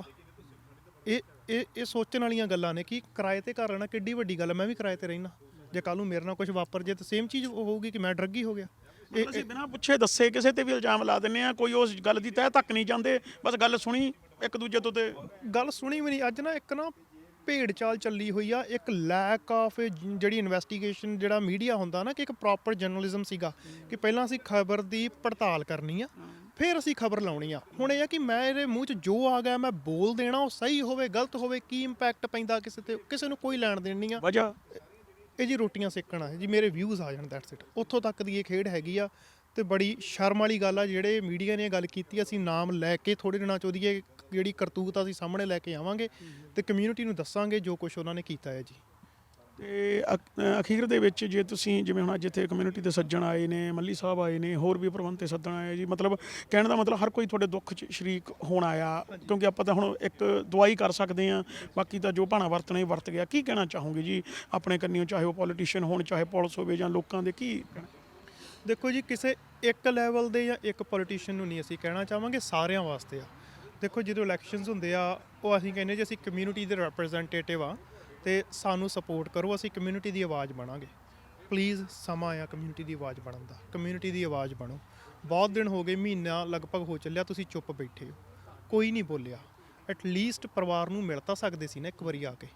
C: ਇਹ ਇਹ ਇਹ ਸੋਚਣ ਵਾਲੀਆਂ ਗੱਲਾਂ ਨੇ ਕਿ ਕਿਰਾਏ ਤੇ ਘਰ ਲੈਣਾ ਕਿੱਡੀ ਵੱਡੀ ਗੱਲ ਹੈ ਮੈਂ ਵੀ ਕਿਰਾਏ ਤੇ ਰਹਿਣਾ ਜੇ ਕੱਲ ਨੂੰ ਮੇਰੇ ਨਾਲ ਕੁਝ ਵਾਪਰ ਜੇ ਤਾਂ ਸੇਮ ਚੀਜ਼ ਹੋਊਗੀ ਕਿ ਮੈਂ ਡਰੱਗੀ ਹੋ ਗਿਆ। ਇਹ
B: ਅਸੀਂ ਬਿਨਾਂ ਪੁੱਛੇ ਦੱਸੇ ਕਿਸੇ ਤੇ ਵੀ ਇਲਜ਼ਾਮ ਲਾ ਦਿੰਨੇ ਆ ਕੋਈ ਉਸ ਗੱਲ ਦੀ ਤਹਿ ਤੱਕ ਨਹੀਂ ਜਾਂਦੇ ਬਸ ਗੱਲ ਸੁਣੀ ਇੱਕ ਦੂਜੇ ਤੋਂ ਤੇ।
C: ਗੱਲ ਸੁਣੀ ਵੀ ਨਹੀਂ ਅੱਜ ਨਾ ਇੱਕ ਨਾ ਭੇਡ ਚਾਲ ਚੱਲੀ ਹੋਈ ਆ ਇੱਕ ਲੈਕ ਆਫ ਜਿਹੜੀ ਇਨਵੈਸਟੀਗੇਸ਼ਨ ਜਿਹੜਾ ਮੀਡੀਆ ਹੁੰਦਾ ਨਾ ਕਿ ਇੱਕ ਪ੍ਰੋਪਰ ਜਰਨਲਿਜ਼ਮ ਸੀਗਾ ਕਿ ਪਹਿਲਾਂ ਅਸੀਂ ਖਬਰ ਦੀ ਪੜਤਾਲ ਕਰਨੀ ਆ ਫਿਰ ਅਸੀਂ ਖਬਰ ਲਾਉਣੀ ਆ। ਹੁਣ ਇਹ ਆ ਕਿ ਮੈਂ ਇਹਦੇ ਮੂੰਹ 'ਚ ਜੋ ਆ ਗਿਆ ਮੈਂ ਬੋਲ ਦੇਣਾ ਉਹ ਸਹੀ ਹੋਵੇ ਗਲਤ ਹੋਵੇ ਕੀ ਇੰਪੈਕਟ ਪੈਂਦਾ ਕਿਸੇ ਤੇ ਕਿਸੇ ਨੂੰ ਕੋਈ ਲੈਣ ਦੇਣ ਨਹੀਂ ਆ।
B: ਵਜ੍ਹਾ?
C: ਇਹ ਜੀ ਰੋਟੀਆਂ ਸੇਕਣਾ ਜੀ ਮੇਰੇ ਵਿਊਜ਼ ਆ ਜਾਣ ਦੈਟਸ ਇਟ ਉੱਥੋਂ ਤੱਕ ਦੀ ਇਹ ਖੇਡ ਹੈਗੀ ਆ ਤੇ ਬੜੀ ਸ਼ਰਮ ਵਾਲੀ ਗੱਲ ਆ ਜਿਹੜੇ ਮੀਡੀਆ ਨੇ ਇਹ ਗੱਲ ਕੀਤੀ ਅਸੀਂ ਨਾਮ ਲੈ ਕੇ ਥੋੜੇ ਦਿਨਾਂ ਚ ਉਹਦੀ ਇਹ ਜਿਹੜੀ ਕਰਤੂਤ ਆ ਅਸੀਂ ਸਾਹਮਣੇ ਲੈ ਕੇ ਆਵਾਂਗੇ ਤੇ ਕਮਿਊਨਿਟੀ ਨੂੰ ਦੱਸਾਂਗੇ ਜੋ ਕੁਝ ਉਹਨਾਂ ਨੇ ਕੀਤਾ ਹੈ ਜੀ।
B: ਤੇ ਅਖ- ਅ, ਅਖੀਰ ਦੇ ਵਿੱਚ ਜੇ ਤੁਸੀਂ ਜਿਵੇਂ ਹੁਣ ਅੱਜ ਇੱਥੇ ਕਮਿਊਨਿਟੀ ਦੇ ਸੱਜਣ ਆਏ ਨੇ ਮੱਲੀ ਸਾਹਿਬ ਆਏ ਨੇ ਹੋਰ ਵੀ ਪ੍ਰਬੰਧ ਤੇ ਸੱਦਣ ਆਏ ਜੀ ਮਤਲਬ ਕਹਿਣ ਦਾ ਮਤਲਬ ਹਰ ਕੋਈ ਤੁਹਾਡੇ ਦੁੱਖ 'ਚ ਸ਼ਰੀਕ ਹੋਣ ਆਇਆ ਕਿਉਂਕਿ ਆਪਾਂ ਤਾਂ ਹੁਣ ਇੱਕ ਦਵਾਈ ਕਰ ਸਕਦੇ ਹਾਂ ਬਾਕੀ ਤਾਂ ਜੋ ਭਾਣਾ ਵਰਤਣਾ ਹੀ ਵਰਤ ਗਿਆ ਕੀ ਕਹਿਣਾ ਚਾਹੋਗੇ ਜੀ ਆਪਣੇ ਕੰਨਿਓ ਚਾਹੇ ਉਹ ਪੋਲੀਟੀਸ਼ੀਅਨ ਹੋਣ ਚਾਹੇ ਪੁਲਿਸ ਹੋਵੇ ਜਾਂ ਲੋਕਾਂ ਦੇ ਕੀ ਕਹਿਣਾ?
C: ਦੇਖੋ ਜੀ ਕਿਸੇ ਇੱਕ ਲੈਵਲ ਦੇ ਜਾਂ ਇੱਕ ਪੋਲੀਟੀਸ਼ੀਅਨ ਨੂੰ ਨਹੀਂ ਅਸੀਂ ਕਹਿਣਾ ਚਾਹਾਂਗੇ ਸਾਰਿਆਂ ਵਾਸਤੇ ਆ ਦੇਖੋ ਜਦੋਂ ਇਲੈਕਸ਼ਨਸ ਹੁੰਦੇ ਆ ਉਹ ਅਸੀਂ ਕਹਿੰਦੇ ਜੀ ਅਸੀਂ ਕਮਿਊਨਿਟੀ ਦੇ ਰਿਪਰੈਜ਼ੈਂਟੇਟਿਵ ਆ ਤੇ ਸਾਨੂੰ ਸਪੋਰਟ ਕਰੋ, ਅਸੀਂ ਕਮਿਊਨਿਟੀ ਦੀ ਆਵਾਜ਼ ਬਣਾਂਗੇ। ਪਲੀਜ਼ ਸਮਾਂ ਆਇਆ ਕਮਿਊਨਿਟੀ ਦੀ ਆਵਾਜ਼ ਬਣਨ ਦਾ। ਕਮਿਊਨਿਟੀ ਦੀ ਆਵਾਜ਼ ਬਣੋ। ਬਹੁਤ ਦਿਨ ਹੋ ਗਏ, ਮਹੀਨਾ ਲਗਭਗ ਹੋ ਚੱਲਿਆ, ਤੁਸੀਂ ਚੁੱਪ ਬੈਠੇ ਹੋ। ਕੋਈ ਨਹੀਂ ਬੋਲਿਆ। ਐਟ ਲੀਸਟ ਪਰਿਵਾਰ ਨੂੰ ਮਿਲ ਤਾਂ ਸਕਦੇ ਸੀ ਨਾ ਇੱਕ ਵਾਰੀ ਆ ਕੇ।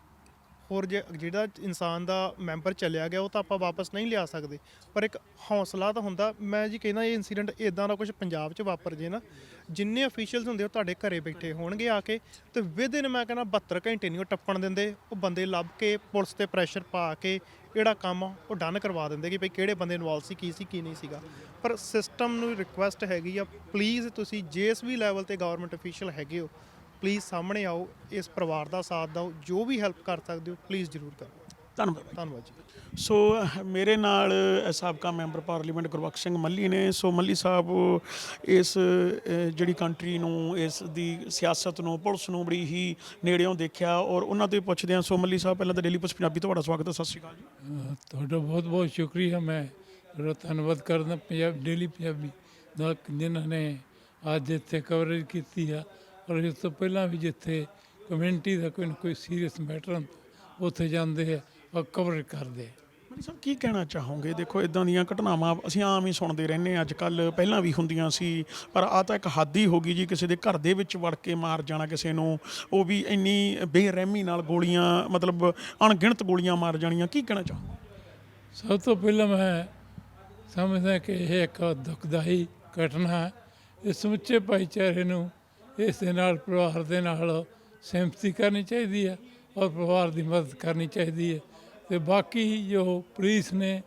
C: ਹੋਰ ਜੇ ਜਿਹੜਾ ਇਨਸਾਨ ਦਾ ਮੈਂਬਰ ਚਲਿਆ ਗਿਆ, ਉਹ ਤਾਂ ਆਪਾਂ ਵਾਪਸ ਨਹੀਂ ਲਿਆ ਸਕਦੇ। ਪਰ ਇੱਕ ਹੌਸਲਾ ਤਾਂ ਹੁੰਦਾ। ਮੈਂ ਜੀ ਕਹਿੰਦਾ ਇਹ ਇਨਸੀਡੈਂਟ ਇਦਾਂ ਦਾ ਕੁਝ ਪੰਜਾਬ 'ਚ ਵਾਪਰ ਜੇ ਨਾ, ਜਿੰਨੇ ਅਫੀਸ਼ੀਅਲਸ ਹੁੰਦੇ ਉਹ ਤੁਹਾਡੇ ਘਰੇ ਬੈਠੇ ਹੋਣਗੇ ਆ ਕੇ ਤੇ ਵਿਦਿਨ ਮੈਂ ਕਹਿੰਦਾ 72 ਘੰਟੇ ਨਹੀਂ ਉਹ ਟੱਪਣ ਦਿੰਦੇ। ਉਹ ਬੰਦੇ ਲੱਭ ਕੇ ਪੁਲਿਸ ਤੇ ਪ੍ਰੈਸ਼ਰ ਪਾ ਕੇ ਜਿਹੜਾ ਕੰਮ ਆ, ਉਹ ਡਨ ਕਰਵਾ ਦਿੰਦੇ ਕਿ ਭਈ ਕਿਹੜੇ ਬੰਦੇ ਇਨਵੋਲਵ ਸੀ, ਕੀ ਸੀ, ਕੀ ਨਹੀਂ ਸੀਗਾ। ਪਰ ਸਿਸਟਮ ਨੂੰ ਰਿਕੁਐਸਟ ਹੈਗੀ ਆ ਪਲੀਜ਼ ਤੁਸੀਂ ਜਿਸ ਵੀ ਲੈਵਲ ਤੇ ਗਵਰਨਮੈਂਟ ਅਫੀਸ਼ੀਅਲ ਹੈਗੇ ਹੋ ਪਲੀਜ਼ ਸਾਹਮਣੇ ਆਓ ਇਸ ਪਰਿਵਾਰ ਦਾ ਸਾਥ ਦਿਓ ਜੋ ਵੀ ਹੈਲਪ ਕਰ ਸਕਦੇ ਹੋ ਪਲੀਜ਼ ਜ਼ਰੂਰ ਕਰੋ।
B: ਧੰਨਵਾਦ
C: ਧੰਨਵਾਦ ਜੀ।
B: ਸੋ ਮੇਰੇ ਨਾਲ ਸਾਬਕਾ ਮੈਂਬਰ ਪਾਰਲੀਮੈਂਟ ਗੁਰਬਖਸ਼ ਸਿੰਘ ਮੱਲੀ ਨੇ। ਸੋ ਮੱਲੀ ਸਾਹਿਬ ਇਸ ਜਿਹੜੀ ਕੰਟਰੀ ਨੂੰ ਇਸ ਦੀ ਸਿਆਸਤ ਨੂੰ ਪੁਲਿਸ ਨੂੰ ਬੜੀ ਹੀ ਨੇੜਿਓਂ ਦੇਖਿਆ ਔਰ ਉਹਨਾਂ ਤੋਂ ਹੀ ਪੁੱਛਦੇ ਹਾਂ। ਸੋ ਮੱਲੀ ਸਾਹਿਬ ਪਹਿਲਾਂ ਤਾਂ ਡੇਲੀ ਪੁਲਿਸ ਪੰਜਾਬੀ ਤੁਹਾਡਾ ਸਵਾਗਤ ਹੈ। ਸਤਿ ਸ਼੍ਰੀ ਅਕਾਲ ਜੀ।
D: ਅਹ ਤੁਹਾਡਾ ਬਹੁਤ ਬਹੁਤ ਸ਼ੁਕਰੀਆ। ਮੈਂ ਤੁਹਾਡਾ ਧੰਨਵਾਦ ਕਰਦਾ ਪੰਜਾਬ ਡੇਲੀ ਪੰਜਾਬੀ ਦਾ ਜਿਨ੍ਹਾਂ ਨੇ ਅੱਜ ਇੱਥੇ ਕਵਰੇਜ ਕੀਤੀ ਆ। ਔਰ ਇਸ ਤੋਂ ਪਹਿਲਾਂ ਵੀ ਜਿੱਥੇ ਕਮਿਊਨਿਟੀ ਦਾ ਕੋਈ ਨਾ ਕੋਈ ਸੀਰੀਅਸ ਮੈਟਰ ਉੱਥੇ ਜਾਂਦੇ ਆ ਔਰ ਕਵਰ ਕਰਦੇ ਆ।
B: ਸਾਹਿਬ ਕੀ ਕਹਿਣਾ ਚਾਹੋਗੇ? ਦੇਖੋ ਇਦਾਂ ਦੀਆਂ ਘਟਨਾਵਾਂ ਅਸੀਂ ਆਮ ਹੀ ਸੁਣਦੇ ਰਹਿੰਦੇ ਅੱਜ ਕੱਲ ਪਹਿਲਾਂ ਵੀ ਹੁੰਦੀਆਂ ਸੀ ਪਰ ਆ ਤਾਂ ਇੱਕ ਹੱਦ ਹੀ ਹੋ ਗਈ ਜੀ ਕਿਸੇ ਦੇ ਘਰ ਦੇ ਵਿੱਚ ਵੜ ਕੇ ਮਾਰ ਜਾਣਾ ਕਿਸੇ ਨੂੰ ਉਹ ਵੀ ਇੰਨੀ ਬੇਰਹਿਮੀ ਨਾਲ ਗੋਲੀਆਂ ਮਤਲਬ ਅਣਗਿਣਤ ਗੋਲੀਆਂ ਮਾਰ ਜਾਣੀਆਂ। ਕੀ ਕਹਿਣਾ ਚਾਹੋਗੇ?
D: ਸਭ ਤੋਂ ਪਹਿਲਾਂ ਮੈਂ ਸਮਝਦਾ ਕਿ ਇਹ ਇੱਕ ਦੁਖਦਾਈ ਘਟਨਾ ਹੈ। ਇਸ ਸਮੁੱਚੇ ਭਾਈਚਾਰੇ ਨੂੰ ਇਸ ਦੇ ਨਾਲ ਪਰਿਵਾਰ ਦੇ ਨਾਲ ਸਹਿਮਤੀ ਕਰਨੀ ਚਾਹੀਦੀ ਹੈ ਔਰ ਪਰਿਵਾਰ ਦੀ ਮਦਦ ਕਰਨੀ ਚਾਹੀਦੀ ਹੈ। ਤੇ ਬਾਕੀ ਜੋ ਪੁਲਿਸ ਨੇ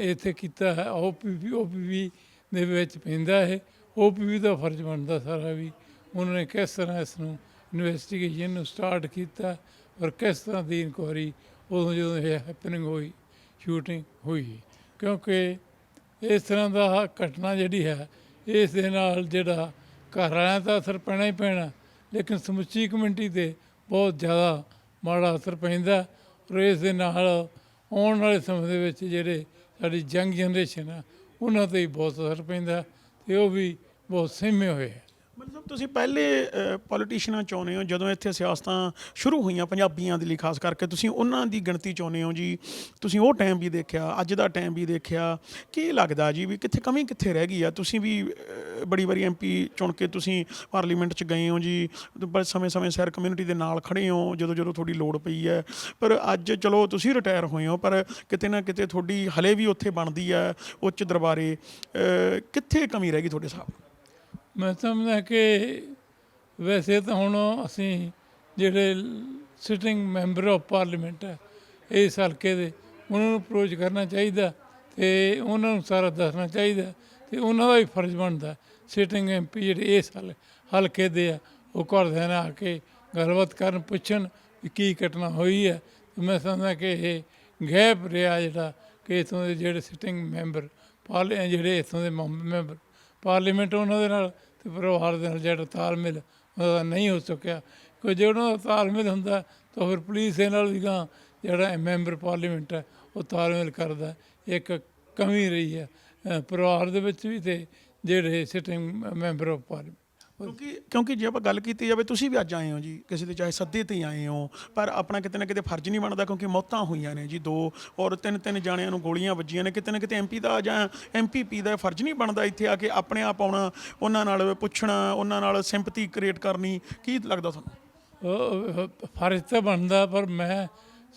D: ਇੱਥੇ ਕੀਤਾ ਹੈ ਓਪੀਵੀ ਓਪੀਵੀ ਦੇ ਵਿੱਚ ਪੈਂਦਾ ਹੈ ਓਪੀਵੀ ਦਾ ਫਰਜ਼ ਬਣਦਾ ਸਾਰਾ ਵੀ ਉਹਨਾਂ ਨੇ ਕਿਸ ਤਰ੍ਹਾਂ ਇਸ ਨੂੰ ਇਨਵੈਸਟੀਗੇਸ਼ਨ ਨੂੰ ਸਟਾਰਟ ਕੀਤਾ ਔਰ ਕਿਸ ਤਰ੍ਹਾਂ ਦੀ ਇਨਕੁਆਰੀ ਉਦੋਂ ਜਦੋਂ ਇਹ ਹੈਪਨਿੰਗ ਹੋਈ ਸ਼ੂਟਿੰਗ ਹੋਈ। ਕਿਉਂਕਿ ਇਸ ਤਰ੍ਹਾਂ ਦਾ ਘਟਨਾ ਜਿਹੜੀ ਹੈ, ਇਸ ਦੇ ਨਾਲ ਜਿਹੜਾ ਘਰ ਵਾਲਿਆਂ ਦਾ ਅਸਰ ਪੈਣਾ ਹੀ ਪੈਣਾ, ਲੇਕਿਨ ਸਮੁੱਚੀ ਕਮਿਊਨਿਟੀ ਤੇ ਬਹੁਤ ਜ਼ਿਆਦਾ ਮਾੜਾ ਅਸਰ ਪੈਂਦਾ। ਔਰ ਇਸ ਦੇ ਨਾਲ ਆਉਣ ਵਾਲੇ ਸਮੇਂ ਦੇ ਵਿੱਚ ਜਿਹੜੇ ਸਾਡੀ ਯੰਗ ਜਨਰੇਸ਼ਨ ਆ, ਉਹਨਾਂ ਤੇ ਹੀ ਬਹੁਤ ਅਸਰ ਪੈਂਦਾ ਤੇ ਉਹ ਵੀ ਬਹੁਤ ਸਹਿਮੇ ਹੋਏ ਆ।
B: ਮਤਲਬ ਤੁਸੀਂ ਪਹਿਲੇ ਪੋਲੀਟੀਸ਼ੀਨਾਂ ਚਾਹੁੰਦੇ ਹੋ, ਜਦੋਂ ਇੱਥੇ ਸਿਆਸਤਾਂ ਸ਼ੁਰੂ ਹੋਈਆਂ ਪੰਜਾਬੀਆਂ ਦੇ ਲਈ, ਖਾਸ ਕਰਕੇ ਤੁਸੀਂ ਉਹਨਾਂ ਦੀ ਗਿਣਤੀ ਚਾਹੁੰਦੇ ਹੋ ਜੀ? ਤੁਸੀਂ ਉਹ ਟਾਈਮ ਵੀ ਦੇਖਿਆ, ਅੱਜ ਦਾ ਟਾਈਮ ਵੀ ਦੇਖਿਆ, ਕੀ ਲੱਗਦਾ ਜੀ ਵੀ ਕਿੱਥੇ ਕਮੀ ਕਿੱਥੇ ਰਹਿ ਗਈ ਆ? ਤੁਸੀਂ ਵੀ ਬੜੀ ਵਾਰੀ ਐਮਪੀ ਚੁਣ ਕੇ ਤੁਸੀਂ ਪਾਰਲੀਮੈਂਟ 'ਚ ਗਏ ਹੋ ਜੀ ਬਸ ਸਮੇਂ-ਸਮੇਂ ਸਿਰ ਕਮਿਊਨਿਟੀ ਦੇ ਨਾਲ ਖੜੇ ਹੋ, ਜਦੋਂ ਜਦੋਂ ਤੁਹਾਡੀ ਲੋੜ ਪਈ ਹੈ। ਪਰ ਅੱਜ ਚਲੋ ਤੁਸੀਂ ਰਿਟਾਇਰ ਹੋਏ ਹੋ, ਪਰ ਕਿਤੇ ਨਾ ਕਿਤੇ ਤੁਹਾਡੀ ਹਲੇ ਵੀ ਉੱਥੇ ਬਣਦੀ ਹੈ ਉੱਚ ਦਰਬਾਰੇ ਕਿੱਥੇ ਕਮੀ ਰਹਿ ਗਈ ਤੁਹਾਡੇ ਹਿਸਾਬ
D: ਮੈਂ ਸਮਝਦਾ ਕਿ ਵੈਸੇ ਤਾਂ ਹੁਣ ਅਸੀਂ ਜਿਹੜੇ ਸਿਟਿੰਗ ਮੈਂਬਰ ਆਫ ਪਾਰਲੀਮੈਂਟ ਹੈ ਇਸ ਹਲਕੇ ਦੇ, ਉਹਨਾਂ ਨੂੰ ਅਪਰੋਚ ਕਰਨਾ ਚਾਹੀਦਾ ਤੇ ਉਹਨਾਂ ਨੂੰ ਸਾਰਾ ਦੱਸਣਾ ਚਾਹੀਦਾ ਤੇ ਉਹਨਾਂ ਦਾ ਵੀ ਫਰਜ਼ ਬਣਦਾ। ਸਿਟਿੰਗ ਐਮਪੀ ਜਿਹੜੇ ਇਸ ਹਲ ਹਲਕੇ ਦੇ ਆ, ਉਹ ਘਰਦਿਆਂ ਨਾਲ ਆ ਕੇ ਗੱਲਬਾਤ ਕਰਨ, ਪੁੱਛਣ ਵੀ ਕੀ ਘਟਨਾ ਹੋਈ ਹੈ। ਮੈਂ ਸਮਝਦਾ ਕਿ ਇਹ ਗੈਪ ਰਿਹਾ ਜਿਹੜਾ ਕਿ ਇਥੋਂ ਦੇ ਜਿਹੜੇ ਸਿਟਿੰਗ ਮੈਂਬਰ ਪਾਰਲੀ ਜਿਹੜੇ ਇਥੋਂ ਦੇ ਮੈਂਬਰ ਪਾਰਲੀਮੈਂਟ ਉਹਨਾਂ ਦੇ ਨਾਲ ਤੇ ਪਰਿਵਾਰ ਦੇ ਨਾਲ ਜਿਹੜਾ ਤਾਲਮੇਲ ਉਹਦਾ ਨਹੀਂ ਹੋ ਸਕਿਆ। ਕੋਈ ਜੇ ਉਹਨਾਂ ਦਾ ਤਾਲਮੇਲ ਹੁੰਦਾ ਤਾਂ ਫਿਰ ਪੁਲਿਸ ਦੇ ਨਾਲ ਵੀ ਗਾਂ ਜਿਹੜਾ ਮੈਂਬਰ ਪਾਰਲੀਮੈਂਟ ਹੈ, ਉਹ ਤਾਲਮੇਲ ਕਰਦਾ ਇੱਕ ਕਮੀ ਰਹੀ ਹੈ। ਪਰਿਵਾਰ ਦੇ ਵਿੱਚ ਵੀ ਤੇ ਜਿਹੜੇ ਸਿਟਿੰਗ ਮੈਂਬਰ ਆਫ ਪਾਰਲੀਮੈਂਟ
B: ਕਿਉਂਕਿ ਕਿਉਂਕਿ ਜੇ ਆਪਾਂ ਗੱਲ ਕੀਤੀ ਜਾਵੇ ਤੁਸੀਂ ਵੀ ਅੱਜ ਆਏ ਹੋ ਜੀ ਕਿਸੇ ਦੇ ਚਾਹੇ ਸੱਦੇ ਤੇ ਹੀ ਆਏ ਹੋ ਪਰ ਆਪਣਾ ਕਿਤੇ ਨਾ ਕਿਤੇ ਫਰਜ਼ ਨਹੀਂ ਬਣਦਾ ਕਿਉਂਕਿ ਮੌਤਾਂ ਹੋਈਆਂ ਨੇ ਜੀ ਦੋ ਔਰ ਤਿੰਨ ਤਿੰਨ ਜਾਣਿਆਂ ਨੂੰ ਗੋਲੀਆਂ ਵੱਜੀਆਂ ਨੇ ਕਿਤੇ ਨਾ ਕਿਤੇ ਐਮਪੀ ਦਾ ਜਾਂ ਐਮਪੀਪੀ ਦਾ ਫਰਜ਼ ਨਹੀਂ ਬਣਦਾ ਇੱਥੇ ਆ ਕੇ ਆਪਣੇ ਆਪ ਆਉਣਾ ਉਹਨਾਂ ਨਾਲ ਪੁੱਛਣਾ ਉਹਨਾਂ ਨਾਲ ਸਿੰਪਥੀ ਕ੍ਰੀਏਟ ਕਰਨੀ ਕੀ ਲੱਗਦਾ ਤੁਹਾਨੂੰ?
D: ਫਰਜ਼ ਤਾਂ ਬਣਦਾ ਪਰ ਮੈਂ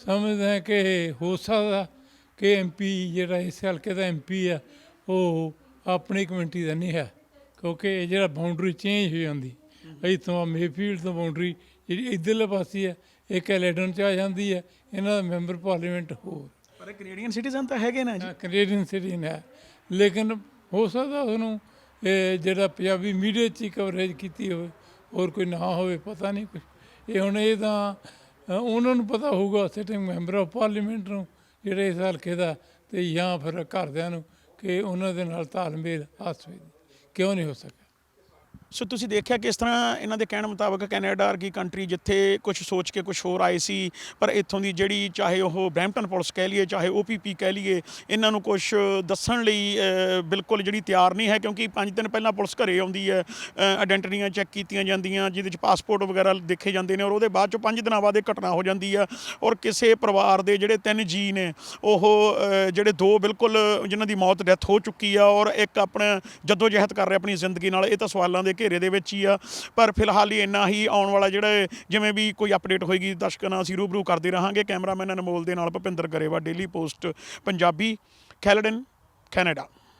D: ਸਮਝਦਾ ਕਿ ਹੋ ਸਕਦਾ ਕਿ ਐਮਪੀ ਜਿਹੜਾ ਇਸ ਹਲਕੇ ਦਾ ਐਮਪੀ ਆ ਉਹ ਆਪਣੀ ਕਮਿਊਨਿਟੀ ਦਾ ਨਹੀਂ ਹੈ। ਕਿਉਂਕਿ ਇਹ ਜਿਹੜਾ ਬਾਉਂਡਰੀ ਚੇਂਜ ਹੋ ਜਾਂਦੀ। ਇੱਥੋਂ ਮੇਫੀਲਡ ਤੋਂ ਬਾਉਂਡਰੀ ਜਿਹੜੀ ਇੱਧਰਲੇ ਪਾਸੇ ਹੈ ਇਹ ਕੈਲੇਡਨ ਚ ਆ ਜਾਂਦੀ ਹੈ ਇਹਨਾਂ ਦਾ ਮੈਂਬਰ ਪਾਰਲੀਮੈਂਟ ਹੋਰ।
B: ਪਰ ਕੈਨੇਡੀਅਨ ਸਿਟੀਜ਼ਨ ਤਾਂ ਹੈਗੇ ਨਾ ਜੀ।
D: ਕੈਨੇਡੀਅਨ ਸਿਟੀਜ਼ਨ ਹੈ। ਲੇਕਿਨ ਹੋ ਸਕਦਾ ਉਹਨੂੰ ਇਹ ਜਿਹੜਾ ਪੰਜਾਬੀ ਮੀਡੀਆ 'ਚ ਕਵਰੇਜ ਕੀਤੀ ਹੋਵੇ ਹੋਰ ਕੋਈ ਨਾ ਹੋਵੇ ਪਤਾ ਨਹੀਂ ਕੁਝ ਇਹ ਹੁਣ ਇਹ ਤਾਂ ਉਹਨਾਂ ਨੂੰ ਪਤਾ ਹੋਊਗਾ ਸਿਟਿੰਗ ਮੈਂਬਰ ਆਫ ਪਾਰਲੀਮੈਂਟ ਨੂੰ ਜਿਹੜੇ ਇਸ ਹਲਕੇ ਦਾ ਤੇ ਜਾਂ ਫਿਰ ਘਰਦਿਆਂ ਨੂੰ ਕਿ ਉਹਨਾਂ ਦੇ ਨਾਲ ਤਾਲਮੇਲ ਹਾਸ ਹੋਈ ਕਿਉਂ ਨਹੀਂ ਹੋ ਸਕਿਆ?
B: ਸੋ ਤੁਸੀਂ ਦੇਖਿਆ ਕਿਸ ਤਰ੍ਹਾਂ ਇਹਨਾਂ ਦੇ ਕਹਿਣ ਮੁਤਾਬਕ ਕੈਨੇਡਾ ਵਰਗੀ ਕੰਟਰੀ ਜਿੱਥੇ ਕੁਝ ਸੋਚ ਕੇ ਕੁਝ ਹੋਰ ਆਏ ਸੀ, ਪਰ ਇੱਥੋਂ ਦੀ ਜਿਹੜੀ ਚਾਹੇ ਉਹ ਬ੍ਰੈਂਪਟਨ ਪੁਲਿਸ ਕਹਿ ਲਈਏ, ਚਾਹੇ ਓਪੀਪੀ ਕਹਿ ਲਈਏ, ਇਹਨਾਂ ਨੂੰ ਕੁਝ ਦੱਸਣ ਲਈ ਬਿਲਕੁਲ ਜਿਹੜੀ ਤਿਆਰ ਨਹੀਂ ਹੈ, ਕਿਉਂਕਿ 5 ਦਿਨ ਪਹਿਲਾਂ ਪੁਲਿਸ ਘਰੇ ਆਉਂਦੀ ਹੈ ਆਇਡੈਂਟੀਟੀਆਂ ਚੈੱਕ ਕੀਤੀਆਂ ਜਾਂਦੀਆਂ, ਜਿਹਦੇ ਵਿੱਚ ਪਾਸਪੋਰਟ ਵਗੈਰਾ ਦੇਖੇ ਜਾਂਦੇ ਨੇ, ਔਰ ਉਹਦੇ ਬਾਅਦ ਚੋਂ 5 ਦਿਨਾਂ ਬਾਅਦ ਇਹ ਘਟਨਾ ਹੋ ਜਾਂਦੀ ਆ ਔਰ ਕਿਸੇ ਪਰਿਵਾਰ ਦੇ ਜਿਹੜੇ ਤਿੰਨ ਜੀ ਨੇ, ਉਹ ਜਿਹੜੇ ਦੋ ਬਿਲਕੁਲ ਜਿਨ੍ਹਾਂ ਦੀ ਮੌਤ ਡੈਥ ਹੋ ਚੁੱਕੀ ਆ, ਔਰ ਇੱਕ ਆਪਣਾ ਜੱਦੋ ਜਹਿਦ ਕਰ ਰਿਹਾ ਆਪਣੀ ਜ਼ਿੰਦਗੀ ਨਾਲ, ਇਹ ਤਾਂ ਸਵਾਲਾਂ ਦੇ ਘੇਰੇ ਦੇ ਵਿੱਚ ਹੀ ਆ। ਪਰ ਫਿਲਹਾਲ ਹੀ ਇੰਨਾ ਹੀ ਆਉਣ ਵਾਲਾ ਜਿਹੜਾ ਜਿਵੇਂ ਵੀ ਕੋਈ ਅਪਡੇਟ ਹੋਏਗੀ, ਦਰਸ਼ਕਾਂ ਨਾਲ ਅਸੀਂ ਰੂਬਰੂ ਕਰਦੇ ਰਹਾਂਗੇ। ਕੈਮਰਾਮੈਨ ਅਨਮੋਲ ਦੇ ਨਾਲ Bhupinder Grewal daily post Punjabi Caledon Canada